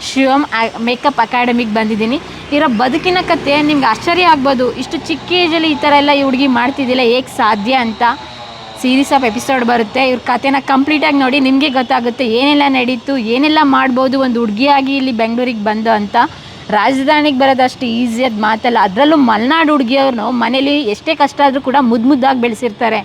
Speaker 2: ಶಿವಮ್ ಮೇಕಪ್ ಅಕಾಡೆಮಿಗೆ ಬಂದಿದ್ದೀನಿ. ಇರೋ ಬದುಕಿನ ಕತೆ ನಿಮ್ಗೆ ಆಶ್ಚರ್ಯ ಆಗ್ಬೋದು. ಇಷ್ಟು ಚಿಕ್ಕ ಏಜಲ್ಲಿ ಈ ಥರ ಎಲ್ಲ ಈ ಹುಡುಗಿ ಮಾಡ್ತಿದ್ದಿಲ್ಲ, ಹೇಗೆ ಸಾಧ್ಯ ಅಂತ. ಸೀರೀಸ್ ಆಫ್ ಎಪಿಸೋಡ್ ಬರುತ್ತೆ. ಇವ್ರ ಕಥೆನ ಕಂಪ್ಲೀಟಾಗಿ ನೋಡಿ ನಿಮಗೆ ಗೊತ್ತಾಗುತ್ತೆ ಏನೆಲ್ಲ ನಡೀತು, ಏನೆಲ್ಲ ಮಾಡ್ಬೋದು. ಒಂದು ಹುಡುಗಿಯಾಗಿ ಇಲ್ಲಿ ಬೆಂಗಳೂರಿಗೆ ಬಂದು ಅಂತ. ರಾಜಧಾನಿಗೆ ಬರೋದಷ್ಟು ಈಸಿಯಾದ ಮಾತಲ್ಲ. ಅದರಲ್ಲೂ ಮಲೆನಾಡು ಹುಡುಗಿಯವ್ರನ್ನು ಮನೇಲಿ ಎಷ್ಟೇ ಕಷ್ಟ ಆದರೂ ಕೂಡ ಮುದ್ದು ಮುದ್ದಾಗಿ ಬೆಳೆಸಿರ್ತಾರೆ.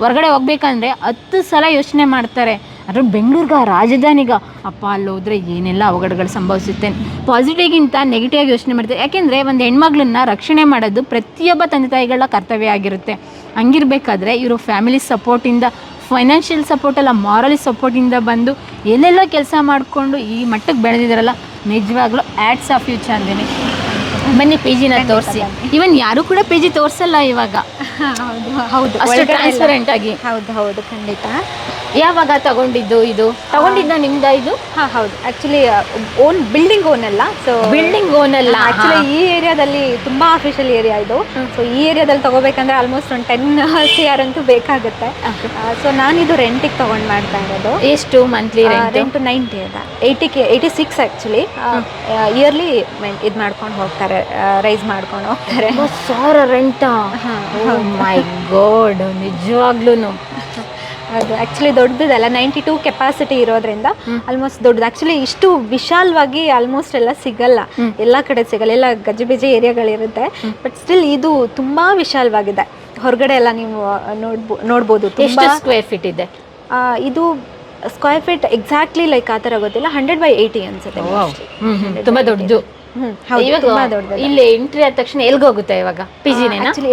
Speaker 2: ಹೊರಗಡೆ ಹೋಗ್ಬೇಕಂದ್ರೆ ಹತ್ತು ಸಲ ಯೋಚನೆ ಮಾಡ್ತಾರೆ. ಅದ್ರ ಬೆಂಗಳೂರ್ಗ, ರಾಜಧಾನಿಗ, ಅಪ್ಪ ಅಲ್ಲಿ ಹೋದರೆ ಏನೆಲ್ಲ ಅವಘಡಗಳು ಸಂಭವಿಸುತ್ತೆ. ಪಾಸಿಟಿವ್ಗಿಂತ ನೆಗೆಟಿವ್ ಆಗಿ ಯೋಚನೆ ಮಾಡ್ತಾರೆ. ಯಾಕೆಂದರೆ ಒಂದು ಹೆಣ್ಮಗಳನ್ನ ರಕ್ಷಣೆ ಮಾಡೋದು ಪ್ರತಿಯೊಬ್ಬ ತಂದೆ ತಾಯಿಗಳ ಕರ್ತವ್ಯ ಆಗಿರುತ್ತೆ. ಹಂಗಿರ್ಬೇಕಾದ್ರೆ ಇವರು ಫ್ಯಾಮಿಲಿ ಸಪೋರ್ಟಿಂದ ಫೈನಾನ್ಷಿಯಲ್ ಸಪೋರ್ಟ್ ಅಲ್ಲ ಮಾರಲಿ ಸಪೋರ್ಟಿಂದ ಬಂದು ಎಲ್ಲೆಲ್ಲ ಕೆಲಸ ಮಾಡಿಕೊಂಡು ಈ ಮಟ್ಟಕ್ಕೆ ಬೆಳೆದಿದ್ದಾರಲ್ಲ ನಿಜವಾಗ್ಲೂ ಆ್ಯಡ್ಸ್ ಆಫ್ ಯು ಚಂದಿನಿ ಬನ್ನಿ ಪಿ ಜಿನ ತೋರಿಸಿ. ಇವನ್ ಯಾರು ಕೂಡ ಪಿ ಜಿ ತೋರಿಸಲ್ಲ ಇವಾಗ. [LAUGHS]
Speaker 1: ಹೌದು ಹೌದು.
Speaker 2: ಟ್ರಾನ್ಸ್ಪರೆಂಟ್ ಆಗಿ.
Speaker 1: ಹೌದು ಹೌದು ಖಂಡಿತ.
Speaker 2: ಯಾವಾಗ ತಗೊಂಡಿದ್ದು ಇದು? ತಗೊಂಡಿದ್ದ ನಿಮ್ದ ಇದು?
Speaker 1: ಹಾ ಹೌದು. ಆಕ್ಚುಲಿ ಓನ್ ಬಿಲ್ಡಿಂಗ್ ಓನ್ ಅಲ್ಲ. ಸೊ
Speaker 2: ಬಿಲ್ಡಿಂಗ್ ಓನ್ ಅಲ್ಲ.
Speaker 1: ಆಕ್ಚುಲಿ ಈ ಏರಿಯಾದಲ್ಲಿ ತುಂಬಾ ಅಫಿಷಿಯಲ್ ಏರಿಯಾ ಇದು. ಸೊ ಈ ಏರಿಯಾದಲ್ಲಿ ತಗೋಬೇಕಂದ್ರೆ ಆಲ್ಮೋಸ್ಟ್ ಒಂದು ಟೆನ್ ಸಿ ಆರ್ ಅಂತೂ ಬೇಕಾಗುತ್ತೆ. ಸೊ ನಾನು ಇದು ರೆಂಟಿಗೆ ತಗೊಂಡ್ ಮಾಡ್ತಾ ಇರೋದು.
Speaker 2: ಎಷ್ಟು ಮಂತ್ಲಿ ರೆಂಟ್
Speaker 1: ರೆಂಟ್ ನೈಂಟಿ ಅದ. Eighty K eighty six actually yearly ಇದು ಮಾಡ್ಕೊಂಡು ಹೋಗ್ತಾರೆ ರೈಸ್ ಮಾಡ್ಕೊಂಡು ಹೋಗ್ತಾರೆ.
Speaker 2: ಸಾವಿರ ರೆಂಟ್ ಮೈ ಗಾಡ್ ನಿಜವಾಗ್ಲೂ
Speaker 1: ಅದು ಆ್ಯಕ್ಚುಲಿ ದೊಡ್ಡದಲ್ಲ ನೈಂಟಿ ಟೂ ಕೆಪಾಸಿಟಿ ಇರೋದ್ರಿಂದ ಆಲ್ಮೋಸ್ಟ್ ದೊಡ್ಡದು. ಆ್ಯಕ್ಚುಲಿ ಇಷ್ಟು ವಿಶಾಲವಾಗಿ ಆಲ್ಮೋಸ್ಟ್ ಎಲ್ಲ ಸಿಗಲ್ಲ. ಎಲ್ಲ ಕಡೆ ಸಿಗಲ್ಲ ಎಲ್ಲ ಗಜಿಬಿಜಿ ಏರಿಯಾಗಳಿರುತ್ತೆ. ಬಟ್ ಸ್ಟಿಲ್ ಇದು ತುಂಬಾ ವಿಶಾಲವಾಗಿದೆ. ಹೊರಗಡೆ ಎಲ್ಲ ನೀವು ನೋಡ್ಬೋ ನೋಡ್ಬೋದು. ತುಂಬ
Speaker 2: ಸ್ಕ್ವೇರ್ ಫೀಟ್ ಇದೆ?
Speaker 1: ಇದು ಸ್ಕ್ವೇರ್ ಫೀಟ್ ಎಕ್ಸಾಕ್ಟ್ಲಿ ಲೈಕ್ ಆ ಥರ ಗೊತ್ತಿಲ್ಲ ಹಂಡ್ರೆಡ್ ಬೈ ಏಯ್ಟಿ ಅನ್ಸುತ್ತೆ
Speaker 2: ತುಂಬಾ ದೊಡ್ಡದು. ಇವಾಗ ಇಲ್ಲಿ ಎಂಟ್ರಿ ಆದ ತಕ್ಷಣ ಎಲ್ಗೆ ಹೋಗುತ್ತೆ ಇವಾಗ? ಪಿ
Speaker 1: ಜಿ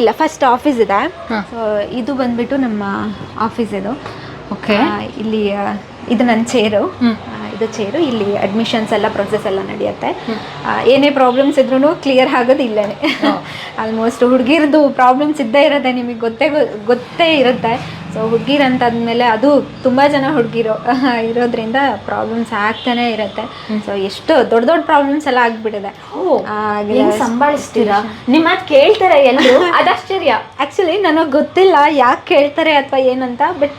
Speaker 1: ಇಲ್ಲ ಫಸ್ಟ್ ಆಫೀಸ್ ಇದೆ. ಸೊ ಇದು ಬಂದ್ಬಿಟ್ಟು ನಮ್ಮ ಆಫೀಸ್ ಇದು.
Speaker 2: ಓಕೆ
Speaker 1: ಇಲ್ಲಿ ಇದು ನನ್ನ ಚೇರು ಇದು ಚೇರು ಇಲ್ಲಿ ಅಡ್ಮಿಷನ್ಸ್ ಎಲ್ಲ ಪ್ರೊಸೆಸ್ ಎಲ್ಲ ನಡೆಯುತ್ತೆ. ಏನೇ ಪ್ರಾಬ್ಲಮ್ಸ್ ಇದ್ರೂ ಕ್ಲಿಯರ್ ಆಗೋದು ಇಲ್ಲೇ ಆಲ್ಮೋಸ್ಟ್ ಹುಡುಗಿರದು ಪ್ರಾಬ್ಲಮ್ಸ್ ಇದ್ದೇ ಇರುತ್ತೆ ನಿಮಗೆ ಗೊತ್ತೇ ಗೊತ್ತೇ ಇರುತ್ತೆ. ಸೊ ಹುಡುಗಿರ್ ಅಂತಾದ್ಮೇಲೆ ಅದು ತುಂಬ ಜನ ಹುಡುಗಿರು ಇರೋದ್ರಿಂದ ಪ್ರಾಬ್ಲಮ್ಸ್ ಆಗ್ತಾನೆ ಇರುತ್ತೆ. ಸೊ ಎಷ್ಟು ದೊಡ್ಡ ದೊಡ್ಡ ಪ್ರಾಬ್ಲಮ್ಸ್ ಎಲ್ಲ ಆಗ್ಬಿಟ್ಟಿದೆ.
Speaker 2: ಸಂಭಾಳಿಸ್ತೀರಾ? ನಿಮ್ಮ ಕೇಳ್ತಾರೆ ಎಲ್ಲರೂ ಅದಾಶ್ಚರ್ಯ.
Speaker 1: ಆ್ಯಕ್ಚುಲಿ ನನಗೆ ಗೊತ್ತಿಲ್ಲ ಯಾಕೆ ಕೇಳ್ತಾರೆ ಅಥವಾ ಏನಂತ ಬಟ್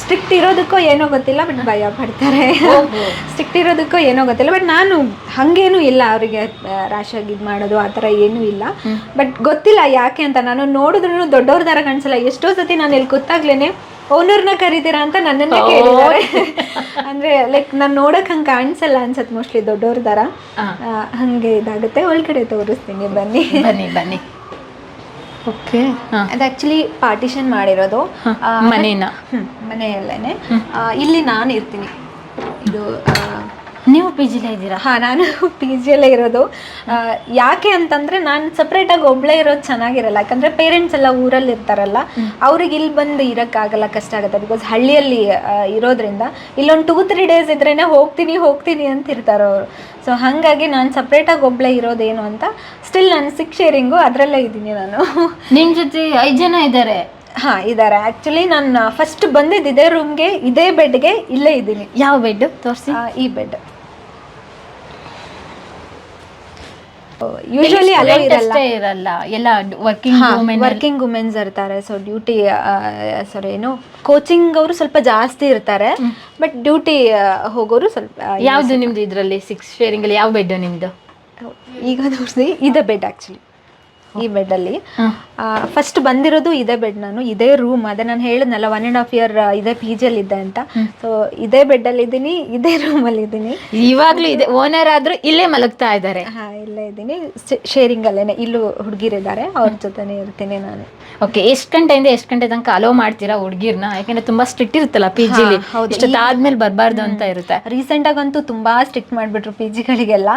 Speaker 1: ಸ್ಟ್ರಿಕ್ಟ್ ಇರೋದಕ್ಕೂ ಏನೋ ಗೊತ್ತಿಲ್ಲ ಬಟ್ ಭಯ ಪಡ್ತಾರೆ. [LAUGHS] ಸ್ಟ್ರಿಕ್ಟ್ ಇರೋದಕ್ಕೋ ಏನೋ ಗೊತ್ತಿಲ್ಲ. ಬಟ್ ನಾನು ಹಂಗೇನು ಇಲ್ಲ ಅವರಿಗೆ ರಾಶಾಗಿ ಇದು ಮಾಡೋದು ಆ ಥರ ಏನೂ ಇಲ್ಲ. ಬಟ್ ಗೊತ್ತಿಲ್ಲ ಯಾಕೆ ಅಂತ. ನಾನು ನೋಡಿದ್ರು ದೊಡ್ಡವ್ರ ಥರ ಕಾಣಿಸಲ್ಲ. ಎಷ್ಟೋ ಸತಿ ನಾನು ಇಲ್ಲಿ ಗೊತ್ತಾಗ್ಲೇನೆ ಓನರ್ನ ಕರೀತೀರಾ ಅಂತ ನನ್ನನ್ನ ಕೇಳಿದ್ದಾರೆ. [LAUGHS] ಅಂದ್ರೆ ಲೈಕ್ ನಾನು ನೋಡಕ್ ಹಂಗೆ ಕಾಣಿಸಲ್ಲ ಅನ್ಸತ್ತೆ ಮೋಸ್ಟ್ಲಿ ದೊಡ್ಡವ್ರ ಥರ. ಹಂಗೆ ಇದಾಗುತ್ತೆ. ಒಳಗಡೆ ತೋರಿಸ್ತೀನಿ ಬನ್ನಿ.
Speaker 2: ಬನ್ನಿ ಬನ್ನಿ. ಓಕೆ.
Speaker 1: ಅದು ಆಕ್ಚುಲಿ ಪಾರ್ಟಿಷನ್ ಮಾಡಿರೋದು. ಹ್ಮ್, ಮನೆಯಲ್ಲೇನೆ. ಇಲ್ಲಿ ನಾನು ಇರ್ತೀನಿ. ಇದು
Speaker 2: ನೀವು ಪಿ ಜಿಲೇ ಇದ್ದೀರಾ?
Speaker 1: ಹಾ ನಾನು ಪಿ ಜಿಯಲ್ಲೇ ಇರೋದು. ಯಾಕೆ ಅಂತಂದ್ರೆ ನಾನು ಸಪ್ರೇಟಾಗಿ ಒಬ್ಳೇ ಇರೋದು ಚೆನ್ನಾಗಿರಲ್ಲ. ಯಾಕಂದ್ರೆ ಪೇರೆಂಟ್ಸ್ ಎಲ್ಲ ಊರಲ್ಲಿ ಇರ್ತಾರಲ್ಲ ಅವ್ರಿಗೆ ಇಲ್ಲಿ ಬಂದು ಇರೋಕ್ಕಾಗಲ್ಲ ಕಷ್ಟ ಆಗುತ್ತೆ. ಬಿಕಾಸ್ ಹಳ್ಳಿಯಲ್ಲಿ ಇರೋದ್ರಿಂದ ಇಲ್ಲೊಂದು ಟೂ ತ್ರೀ ಡೇಸ್ ಇದ್ರೇನೆ ಹೋಗ್ತೀನಿ ಹೋಗ್ತೀನಿ ಅಂತ ಇರ್ತಾರೆ ಅವರು. ಸೊ ಹಾಗಾಗಿ ನಾನು ಸಪ್ರೇಟಾಗಿ ಒಬ್ಳೆ ಇರೋದೇನು ಅಂತ ಸ್ಟಿಲ್ ನಾನು ಸಿಕ್ ಶೇರಿಂಗು ಅದರಲ್ಲೇ ಇದ್ದೀನಿ ನಾನು.
Speaker 2: ನಿಮ್ಮ ಜೊತೆ ಐದು ಜನ ಇದ್ದಾರೆ
Speaker 1: ಹಾ ಇದ್ದಾರೆ ಆಕ್ಚುಲಿ ನಾನು ಫಸ್ಟ್ ಬಂದಿದ್ದು ಇದೇ ರೂಮ್ಗೆ ಇದೇ ಬೆಡ್ಗೆ ಇಲ್ಲೇ ಇದ್ದೀನಿ.
Speaker 2: ಯಾವ ಬೆಡ್ ತೋರಿಸಿ.
Speaker 1: ಈ ಬೆಡ್ ಯೂಶಲಿ ಅಲೋ ಇರಲ್ಲ
Speaker 2: ಇರಲ್ಲ. ಎಲ್ಲ ವರ್ಕಿಂಗ್ ವುಮೆನ್
Speaker 1: ವರ್ಕಿಂಗ್ ವುಮೆನ್ಸ್ ಇರ್ತಾರೆ. ಸೊ ಡ್ಯೂಟಿ ಸಾರಿ ಏನು ಕೋಚಿಂಗ್ ಅವರು ಸ್ವಲ್ಪ ಜಾಸ್ತಿ ಇರ್ತಾರೆ. ಬಟ್ ಡ್ಯೂಟಿ ಹೋಗೋರು ಸ್ವಲ್ಪ
Speaker 2: ಯಾವ್ದು ನಿಮ್ದು ಇದ್ರಲ್ಲಿ? ಸಿಕ್ಸ್ ಶೇರಿಂಗ್ ಅಲ್ಲಿ ಯಾವ ಬೆಡ್ ನಿಮ್ದು?
Speaker 1: ಈಗ ತೋರಿಸಿ ಇದೆ ಬೆಡ್ ಆಕ್ಚುಲಿ ಈ ಬೆಡ್ ಅಲ್ಲಿ ಫಸ್ಟ್ ಬಂದಿರೋದು ಇದೇ ಬೆಡ್ ನಾನು ಇದೇ ರೂಮ್ ಅದೇ ನಾನು ಹೇಳಿದ್ನಲ್ಲ ಒನ್ ಆ್ಯಂಡ್ ಹಾಫ್ ಇಯರ್ ಇದೇ ಪಿ ಜಿಯಲ್ಲಿ ಇದ್ದೆ ಅಂತ. ಸೊ ಇದೇ ಬೆಡ್ಡಲ್ಲಿ ಇದ್ದೀನಿ ಇದೇ ರೂಮಲ್ಲಿ ಇದ್ದೀನಿ
Speaker 2: ಇವಾಗಲೂ ಇದೆ. ಓನರ್ ಆದ್ರೂ ಇಲ್ಲೇ ಮಲಗ್ತಾ ಇದ್ದಾರೆ.
Speaker 1: ಹಾ ಇಲ್ಲೇ ಇದ್ದೀನಿ. ಶೇರಿಂಗ್ ಅಲ್ಲೇನೆ. ಇಲ್ಲೂ ಹುಡುಗಿರಿದ್ದಾರೆ. ಅವ್ರ ಜೊತೆನೇ ಇರ್ತೀನಿ ನಾನು.
Speaker 2: ಓಕೆ ಎಷ್ಟು ಗಂಟೆಯಿಂದ ಎಷ್ಟು ಗಂಟೆ ತನಕ ಅಲೋ ಮಾಡ್ತೀರಾ ಹುಡುಗಿರ್ನ? ಯಾಕಂದ್ರೆ ತುಂಬಾ ಸ್ಟ್ರಿಕ್ಟ್ ಇರುತ್ತಲ್ಲ ಪಿ ಜಿಲಿ ಆದ್ಮೇಲೆ ಬರಬಾರ್ದು ಅಂತ ಇರುತ್ತೆ.
Speaker 1: ರೀಸೆಂಟ್ ಆಗಂತೂ ತುಂಬಾ ಸ್ಟ್ರಿಕ್ಟ್ ಮಾಡ್ಬಿಟ್ರು P ಜಿಗಳಿಗೆಲ್ಲ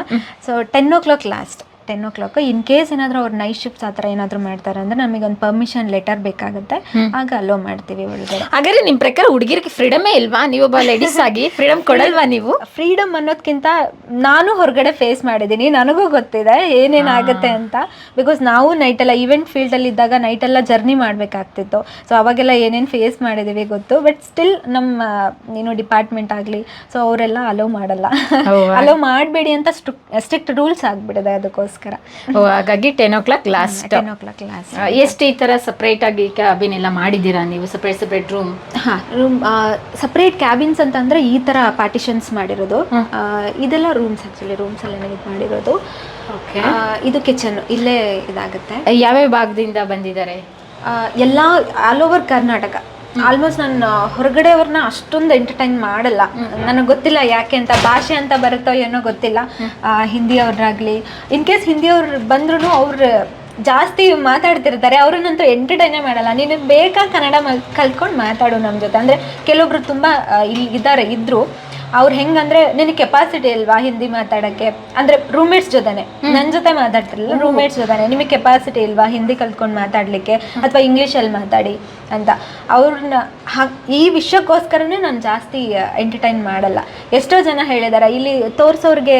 Speaker 1: so ten o'clock last ten o'clock in case ಏನಾದರೂ ಅವ್ರು ನೈಟ್ ಶಿಫ್ಟ್ಸ್ ಆ ಥರ ಏನಾದರೂ ಮಾಡ್ತಾರೆ ಅಂದ್ರೆ ನಮಗೆ ಒಂದು ಪರ್ಮಿಷನ್ ಲೆಟರ್ ಬೇಕಾಗುತ್ತೆ ಆಗ ಅಲೋ ಮಾಡ್ತೀವಿ ಒಳಗಡೆ
Speaker 2: ಹಾಗಾದ್ರೆ ನಿಮ್ ಪ್ರಕಾರ ಹುಡುಗಿರಿಗೆ ಫ್ರೀಡಮೇ ಇಲ್ವಾ? ನೀವು ಒಬ್ಬ ಲೇಡೀಸ್ ಆಗಿ ಫ್ರೀಡಮ್ ಕೊಡಲ್ವಾ ನೀವು?
Speaker 1: ಫ್ರೀಡಮ್ ಅನ್ನೋದಕ್ಕಿಂತ ನಾನು ಹೊರಗಡೆ ಫೇಸ್ ಮಾಡಿದ್ದೀನಿ. ನನಗೂ ಗೊತ್ತಿದೆ ಏನೇನಾಗುತ್ತೆ ಅಂತ. ಬಿಕಾಸ್ ನಾವು ನೈಟೆಲ್ಲ ಈವೆಂಟ್ ಫೀಲ್ಡಲ್ಲಿ ಇದ್ದಾಗ ನೈಟೆಲ್ಲ ಜರ್ನಿ ಮಾಡಬೇಕಾಗ್ತಿತ್ತು. ಸೊ ಅವಾಗೆಲ್ಲ ಏನೇನು ಫೇಸ್ ಮಾಡಿದ್ದೀವಿ ಗೊತ್ತು. ಬಟ್ ಸ್ಟಿಲ್ ನಮ್ಮ ಏನು ಡಿಪಾರ್ಟ್ಮೆಂಟ್ ಆಗಲಿ ಸೊ ಅವರೆಲ್ಲ ಅಲೋ ಮಾಡಲ್ಲ. ಅಲೋ [LAUGHS] ಮಾಡಬೇಡಿ ಅಂತ ಸ್ಟ್ರಿಕ್ಟ್ ರೂಲ್ಸ್ ಆಗಿಬಿಡಿದೆ ಅದಕ್ಕೋಸ್ಕರ.
Speaker 2: ಓ, ಹಾಗಾಗಿ ten o'clock last
Speaker 1: ten o'clock last
Speaker 2: ಎಷ್ಟು ಈ ತರ ಸಪ್ರೇಟ್ ಆಗಿ ಕ್ಯಾಬಿನ್ ಎಲ್ಲ ಮಾಡಿದ್ದೀರಾ ನೀವು? ಸಪ್ರೇಟ್ ಸಪ್ರೇಟ್ ರೂಮ್
Speaker 1: ಹಾಂ ರೂಮ್ ಸಪ್ರೇಟ್ ಕ್ಯಾಬಿನ್ಸ್ ಅಂತಂದ್ರೆ ಈ ಥರ ಪಾರ್ಟಿಷನ್ಸ್ ಮಾಡಿರೋದು. ಆ, ಇದೆಲ್ಲ ರೂಮ್ಸ್ ಆ್ಯಕ್ಚುಲಿ ರೂಮ್ಸಲ್ಲೇ ಇದು ಮಾಡಿರೋದು.
Speaker 2: ಓಕೆ
Speaker 1: ಆ, ಇದು ಕಿಚನ್ ಇಲ್ಲೇ ಇದಾಗುತ್ತೆ.
Speaker 2: ಯಾವ್ಯಾವ ಭಾಗದಿಂದ ಬಂದಿದ್ದಾರೆ?
Speaker 1: ಎಲ್ಲ ಆಲ್ ಓವರ್ ಕರ್ನಾಟಕ ಆಲ್ಮೋಸ್ಟ್ ನಾನು ಹೊರಗಡೆಯವ್ರನ್ನ ಅಷ್ಟೊಂದು ಎಂಟರ್ಟೈನ್ ಮಾಡಲ್ಲ. ನನಗೆ ಗೊತ್ತಿಲ್ಲ ಯಾಕೆ ಅಂತ ಭಾಷೆ ಅಂತ ಬರುತ್ತೋ ಏನೋ ಗೊತ್ತಿಲ್ಲ. ಆ, ಹಿಂದಿಯವ್ರಾಗ್ಲಿ ಇನ್ ಕೇಸ್ ಹಿಂದಿಯವ್ರು ಬಂದ್ರು ಅವ್ರು ಜಾಸ್ತಿ ಮಾತಾಡ್ತಿರ್ತಾರೆ ಅವ್ರನ್ನಂತೂ ಎಂಟರ್ಟೈನೇ ಮಾಡಲ್ಲ. ನೀನು ಬೇಕಾ ಕನ್ನಡ ಕಲ್ತ್ಕೊಂಡು ಮಾತಾಡು ನಮ್ಮ ಜೊತೆ. ಅಂದರೆ ಕೆಲವೊಬ್ರು ತುಂಬ ಇಲ್ಲಿ ಇದ್ದಾರೆ ಇದ್ರು. ಅವ್ರು ಹೆಂಗಂದ್ರೆ ನಿನಗೆ ಕೆಪಾಸಿಟಿ ಅಲ್ವಾ ಹಿಂದಿ ಮಾತಾಡಕ್ಕೆ? ಅಂದ್ರೆ ರೂಮ್ಮೇಟ್ಸ್ ಜೊತೆನೆ. ನನ್ನ ಜೊತೆ ಮಾತಾಡ್ತಿರಲಿಲ್ಲ ರೂಮ್ಮೇಟ್ಸ್ ಜೊತೆನೆ. ನಿಮಗೆ ಕೆಪಾಸಿಟಿ ಇಲ್ವಾ ಹಿಂದಿ ಕಲ್ತ್ಕೊಂಡು ಮಾತಾಡ್ಲಿಕ್ಕೆ? ಅಥವಾ ಇಂಗ್ಲೀಷಲ್ಲಿ ಮಾತಾಡಿ ಅಂತ. ಅವ್ರನ್ನ ಈ ವಿಷಯಕ್ಕೋಸ್ಕರನೇ ನಾನು ಜಾಸ್ತಿ ಎಂಟರ್ಟೈನ್ ಮಾಡಲ್ಲ. ಎಷ್ಟೋ ಜನ ಹೇಳಿದಾರೆ ಇಲ್ಲಿ ತೋರ್ಸೋರ್ಗೆ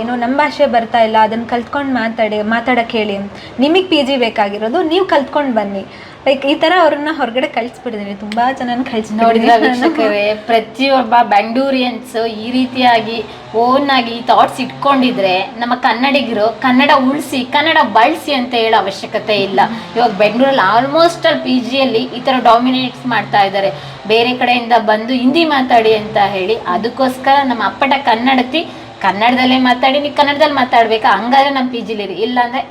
Speaker 1: ಏನು ಏನೋ ನಮ್ಮ ಭಾಷೆ ಬರ್ತಾ ಇಲ್ಲ ಅದನ್ನ ಕಲ್ತ್ಕೊಂಡು ಮಾತಾಡಿ ಮಾತಾಡಕ್ಕೆ ಹೇಳಿ ನಿಮಗೆ ಪಿ ಜಿ ಬೇಕಾಗಿರೋದು ನೀವು ಕಲ್ತ್ಕೊಂಡು ಬನ್ನಿ. ಲೈಕ್ ಈ ತರ ಅವ್ರನ್ನ ಹೊರಗಡೆ ಕಳಿಸ್ಬಿಟ್ಟಿದ್ದೀನಿ ತುಂಬಾ ಜನ ಕಳ್ಸಿ
Speaker 2: ನೋಡಿದ್ರೆ ಪ್ರತಿಯೊಬ್ಬ ಬೆಂಗಳೂರಿಯನ್ಸ್ ಈ ರೀತಿಯಾಗಿ ಓನ್ ಆಗಿ ಥಾಟ್ಸ್ ಇಟ್ಕೊಂಡಿದ್ರೆ ನಮ್ಮ ಕನ್ನಡಿಗರು ಕನ್ನಡ ಉಳಿಸಿ, ಕನ್ನಡ ಬಳಸಿ ಅಂತ ಹೇಳೋ ಅವಶ್ಯಕತೆ ಇಲ್ಲ. ಇವಾಗ ಬೆಂಗಳೂರಲ್ಲಿ ಆಲ್ಮೋಸ್ಟ್ ಅಲ್ಲಿ ಪಿ ಜಿಯಲ್ಲಿ ಈ ಥರ ಡಾಮಿನೇಟ್ಸ್ ಮಾಡ್ತಾ ಇದ್ದಾರೆ. ಬೇರೆ ಕಡೆಯಿಂದ ಬಂದು ಹಿಂದಿ ಮಾತಾಡಿ ಅಂತ ಹೇಳಿ ಅದಕ್ಕೋಸ್ಕರ ನಮ್ಮ ಅಪ್ಪಟ ಕನ್ನಡತಿ ಕನ್ನಡದಲ್ಲೇ ಮಾತಾಡಿ, ನೀವು ಕನ್ನಡದಲ್ಲಿ ಮಾತಾಡ್ಬೇಕಾ? ಹಂಗಾದ್ರೆ ನಮ್ಮ ಪಿ ಜಿಲಿರಿ ಇಲ್ಲಾಂದ್ರೆ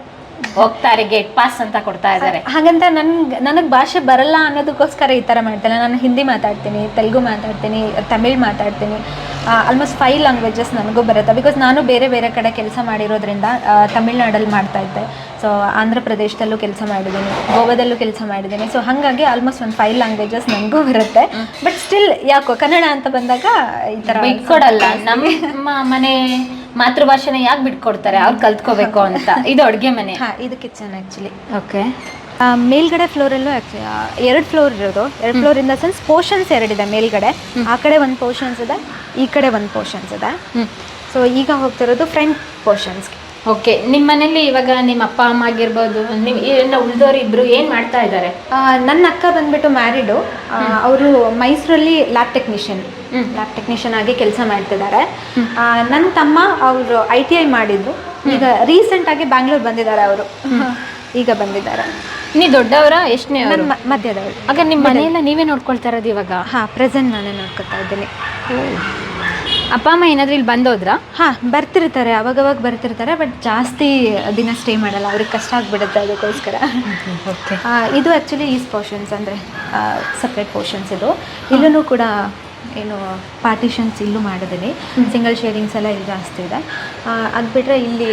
Speaker 2: ಹೋಗ್ತಾರೆ ಗೇಟ್ ಪಾಸ್ ಅಂತ ಕೊಡ್ತಾ ಇದ್ದಾರೆ.
Speaker 1: ಹಾಗಂತ ನನ್ ನನಗೆ ಭಾಷೆ ಬರಲ್ಲ ಅನ್ನೋದಕ್ಕೋಸ್ಕರ ಈ ಥರ ಮಾಡ್ತಿಲ್ಲ ನಾನು ಹಿಂದಿ ಮಾತಾಡ್ತೀನಿ ತೆಲುಗು ಮಾತಾಡ್ತೀನಿ ತಮಿಳ್ ಮಾತಾಡ್ತೀನಿ ಆಲ್ಮೋಸ್ಟ್ ಫೈವ್ ಲ್ಯಾಂಗ್ವೇಜಸ್ ನನಗೂ ಬರುತ್ತೆ. ಬಿಕಾಸ್ ನಾನು ಬೇರೆ ಬೇರೆ ಕಡೆ ಕೆಲಸ ಮಾಡಿರೋದ್ರಿಂದ ತಮಿಳ್ನಾಡಲ್ಲಿ ಮಾಡ್ತಾ ಇದ್ದೆ. ಸೊ ಆಂಧ್ರ ಪ್ರದೇಶದಲ್ಲೂ ಕೆಲಸ ಮಾಡಿದ್ದೀನಿ ಗೋವಾದಲ್ಲೂ ಕೆಲಸ ಮಾಡಿದ್ದೀನಿ. ಸೊ ಹಾಗಾಗಿ ಆಲ್ಮೋಸ್ಟ್ ಒಂದು ಫೈವ್ ಲ್ಯಾಂಗ್ವೇಜಸ್ ನನಗೂ ಬರುತ್ತೆ. ಬಟ್ ಸ್ಟಿಲ್ ಯಾಕೋ ಕನ್ನಡ ಅಂತ ಬಂದಾಗ ಈ ಥರ
Speaker 2: ಬಿಟ್ಕೊಡಲ್ಲ. ನಮ್ಮ ಮನೆ ಮಾತೃಭಾಷೆನ ಯಾಕೆ ಬಿಟ್ಕೊಡ್ತಾರೆ? ಅವ್ರು ಕಲ್ತ್ಕೋಬೇಕು ಅಂತ. ಇದು ಅಡುಗೆ ಮನೆ.
Speaker 1: ಹಾಂ ಇದು ಕಿಚನ್ ಆ್ಯಕ್ಚುಲಿ
Speaker 2: ಓಕೆ
Speaker 1: ಮೇಲ್ಗಡೆ ಫ್ಲೋರಲ್ಲೂ ಎರಡು ಫ್ಲೋರ್ ಇರೋದು. ಎರಡು ಫ್ಲೋರ್ ಇಂದ ದ ಸೆನ್ಸ್ ಪೋರ್ಷನ್ಸ್ ಎರಡಿದೆ ಮೇಲ್ಗಡೆ. ಆ ಕಡೆ ಒಂದು ಪೋರ್ಷನ್ಸ್ ಇದೆ ಈ ಕಡೆ ಒಂದು ಪೋರ್ಷನ್ಸ್ ಇದೆ. ಸೊ ಈಗ ಹೋಗ್ತಿರೋದು ಫ್ರಂಟ್ ಪೋರ್ಷನ್ಸ್ಗೆ
Speaker 2: ಓಕೆ ನಿಮ್ಮ ಮನೇಲಿ ಇವಾಗ ನಿಮ್ಮ ಅಪ್ಪ ಅಮ್ಮ ಆಗಿರ್ಬೋದು ಉಳಿದವ್ರು ಇಬ್ರು ಏನ್ ಮಾಡ್ತಾ ಇದ್ದಾರೆ
Speaker 1: ನನ್ನ ಅಕ್ಕ ಬಂದ್ಬಿಟ್ಟು ಮ್ಯಾರಿಡು ಅವರು ಮೈಸೂರಲ್ಲಿ ಲ್ಯಾಬ್ ಟೆಕ್ನಿಷಿಯನ್ ಲ್ಯಾಬ್ ಟೆಕ್ನಿಷಿಯನ್ ಆಗಿ ಕೆಲಸ ಮಾಡ್ತಿದ್ದಾರೆ ನನ್ನ ತಮ್ಮ ಅವರು ಐ ಟಿ ಐ ಮಾಡಿದ್ರು ಈಗ ರೀಸೆಂಟ್ ಆಗಿ ಬ್ಯಾಂಗ್ಳೂರ್ ಬಂದಿದ್ದಾರೆ ಅವರು. [LAUGHS] ಈಗ ಬಂದಿದ್ದಾರೆ.
Speaker 2: ನೀ ದೊಡ್ಡವರ ಎಷ್ಟನೇ
Speaker 1: ನನ್ನ ಮ- ಮಧ್ಯದವರು
Speaker 2: ಆಗ ನಿಮ್ಮ ಮನೆಯೆಲ್ಲ ನೀವೇ ನೋಡ್ಕೊಳ್ತಾ ಇರೋದು ಇವಾಗ?
Speaker 1: ಹಾ ಪ್ರೆಸೆಂಟ್ ನಾನೇ ನೋಡ್ಕೊತಾ ಇದ್ದೀನಿ.
Speaker 2: ಅಪ್ಪ ಅಮ್ಮ ಏನಾದರೂ ಇಲ್ಲಿ ಬಂದೋದ್ರಾ?
Speaker 1: ಹಾಂ ಬರ್ತಿರ್ತಾರೆ. ಅವಾಗವಾಗ ಬರ್ತಿರ್ತಾರೆ ಬಟ್ ಜಾಸ್ತಿ ದಿನ ಸ್ಟೇ ಮಾಡಲ್ಲ. ಅವ್ರಿಗೆ ಕಷ್ಟ ಆಗಿಬಿಡುತ್ತೆ ಅದಕ್ಕೋಸ್ಕರ.
Speaker 2: ಓಕೆ
Speaker 1: ಇದು ಆ್ಯಕ್ಚುಲಿ ಈಸ್ ಪೋರ್ಷನ್ಸ್ ಅಂದರೆ ಸಪ್ರೇಟ್ ಪೋರ್ಷನ್ಸ್ ಇದು. ಇಲ್ಲೂ ಕೂಡ ಏನು ಪಾರ್ಟಿಷನ್ಸ್ ಇಲ್ಲೂ ಮಾಡಿದ್ದೀನಿ ಸಿಂಗಲ್ ಶೇರಿಂಗ್ಸ್ ಎಲ್ಲ ಇಲ್ಲಿ ಜಾಸ್ತಿ ಇದೆ. ಅದು ಬಿಟ್ಟರೆ ಇಲ್ಲಿ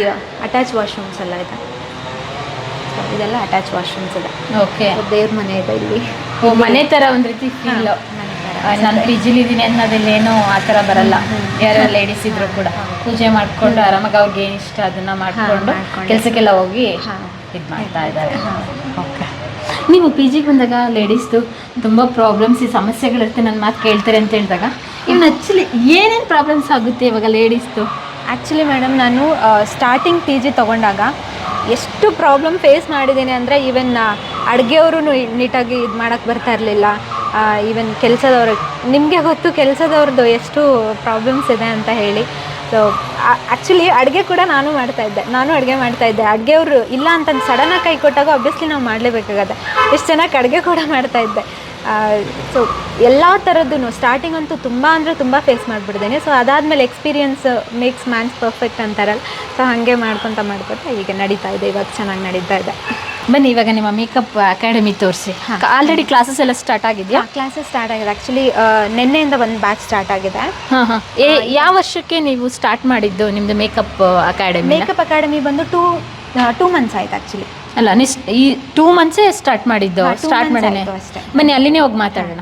Speaker 1: ಅಟ್ಯಾಚ್ ವಾಶ್ರೂಮ್ಸ್ ಎಲ್ಲ ಇದೆ. ಇದೆಲ್ಲ ಅಟ್ಯಾಚ್ ವಾಶ್ರೂಮ್ಸ್ ಇದೆ.
Speaker 2: ಓಕೆ
Speaker 1: ದೇವ್ರ ಮನೆ ಇದೆ ಇಲ್ಲಿ.
Speaker 2: ಮನೆ ಥರ ಒಂದು ರೀತಿ ಫೀಲ್. ನಾನು ಪಿ ಜಿಲಿದ್ದೀನಿ ಅನ್ನೋದಿಲ್ಲೇನೋ ಆ ಥರ ಬರಲ್ಲ. ಯಾರೋ ಲೇಡೀಸ್ ಇದ್ರು ಕೂಡ. ಪೂಜೆ ಮಾಡಿಕೊಂಡು ಆರಾಮಾಗಿ ಅವ್ರಿಗೆ ಏನು ಇಷ್ಟ ಅದನ್ನ ಮಾಡಿಕೊಂಡು. ಕೆಲಸಕ್ಕೆಲ್ಲ ಹೋಗಿ
Speaker 1: ಹಾ.
Speaker 2: ಇದು ಮಾಡ್ತಾ ಇದ್ದಾರೆ. ಓಕೆ. ನೀವು ಪಿ ಜಿಗೆ ಬಂದಾಗ ಲೇಡೀಸ್ದು ತುಂಬ ಪ್ರಾಬ್ಲಮ್ಸ್ ಈ ಸಮಸ್ಯೆಗಳಿರುತ್ತೆ ನನ್ನ ಮಾತು ಕೇಳ್ತಾರೆ ಅಂತ ಹೇಳಿದಾಗ. ಇನ್ನು ಆ್ಯಕ್ಚುಲಿ ಏನೇನು ಪ್ರಾಬ್ಲಮ್ಸ್ ಆಗುತ್ತೆ ಇವಾಗ ಲೇಡೀಸ್ದು
Speaker 1: ಆ್ಯಕ್ಚುಲಿ ಮೇಡಮ್ ನಾನು ಸ್ಟಾರ್ಟಿಂಗ್ ಪಿ ಜಿ ತೊಗೊಂಡಾಗ ಎಷ್ಟು ಪ್ರಾಬ್ಲಮ್ ಫೇಸ್ ಮಾಡಿದ್ದೀನಿ ಅಂದರೆ ಈವನ್ ಅಡುಗೆಯವರು ನೀಟಾಗಿ ಇದು ಮಾಡೋಕ್ಕೆ ಬರ್ತಾ ಇರಲಿಲ್ಲ. ಈವನ್ ಕೆಲಸದವ್ರ, ನಿಮಗೆ ಗೊತ್ತು ಕೆಲಸದವ್ರದ್ದು ಎಷ್ಟು ಪ್ರಾಬ್ಲಮ್ಸ್ ಇದೆ ಅಂತ ಹೇಳಿ. ಸೊ ಆ್ಯಕ್ಚುಲಿ ಅಡುಗೆ ಕೂಡ ನಾನು ಮಾಡ್ತಾ ಇದ್ದೆ. ನಾನು ಅಡುಗೆ ಮಾಡ್ತಾ ಇದ್ದೆ. ಅಡುಗೆಯವರು ಇಲ್ಲ ಅಂತ ಸಡನ್ನಾಗಿ ಕೈ ಕೊಟ್ಟಾಗ ಅಬ್ವಿಯಸ್ಲಿ ನಾವು ಮಾಡಲೇಬೇಕಾಗತ್ತೆ. ಎಷ್ಟು ಚೆನ್ನಾಗಿ ಅಡುಗೆ ಕೂಡ ಮಾಡ್ತಾ ಇದ್ದೆ. ಸೊ ಎಲ್ಲ ಥರದ್ದು ಸ್ಟಾರ್ಟಿಂಗ್ ಅಂತೂ ತುಂಬ ಅಂದರೆ ತುಂಬ ಫೇಸ್ ಮಾಡಿಬಿಡ್ದೇನೆ. ಸೊ ಅದಾದಮೇಲೆ ಎಕ್ಸ್ಪೀರಿಯನ್ಸ್ ಮೇಕ್ಸ್ ಮ್ಯಾನ್ಸ್ ಪರ್ಫೆಕ್ಟ್ ಅಂತಾರಲ್ಲ. ಸೊ ಹಾಗೆ ಮಾಡ್ಕೊತ ಮಾಡ್ಕೊತ ಈಗ ನಡೀತಾ ಇದೆ. ಇವಾಗ ಚೆನ್ನಾಗಿ ನಡೀತಾ ಇದೆ.
Speaker 2: ಬನ್ನಿ ಇವಾಗ ನಿಮ್ಮ ಮೇಕಪ್ ಅಕಾಡೆಮಿ ತೋರಿಸಿ. ಆಲ್ರೆಡಿ ಕ್ಲಾಸಸ್ ಎಲ್ಲ ಸ್ಟಾರ್ಟ್ ಆಗಿದೆಯಾ?
Speaker 1: ಕ್ಲಾಸಸ್ ಸ್ಟಾರ್ಟ್ ಆಗಿದೆ ಆ್ಯಕ್ಚುಲಿ ನಿನ್ನೆಯಿಂದ ಒಂದು ಬ್ಯಾಚ್ ಸ್ಟಾರ್ಟ್ ಆಗಿದೆ.
Speaker 2: ಹಾಂ ಹಾಂ. ಏ ಯಾವ ವರ್ಷಕ್ಕೆ ನೀವು ಸ್ಟಾರ್ಟ್ ಮಾಡಿದ್ದು ನಿಮ್ಮದು ಮೇಕಪ್ ಅಕಾಡೆಮಿ
Speaker 1: ಮೇಕಪ್ ಅಕಾಡೆಮಿ ಬಂದು ಟೂ ಟೂ ಮಂತ್ಸ್ ಆಯ್ತು ಆ್ಯಕ್ಚುಲಿ
Speaker 2: ಅಲ್ಲ ನೀ ಈ ಟೂ ಮಂತ್ಸೇ ಸ್ಟಾರ್ಟ್ ಮಾಡಿದ್ದು? ಸ್ಟಾರ್ಟ್
Speaker 1: ಮಾಡೋಣ ಅಷ್ಟೇ.
Speaker 2: ಬನ್ನಿ ಅಲ್ಲಿನೇ ಹೋಗಿ ಮಾತಾಡೋಣ.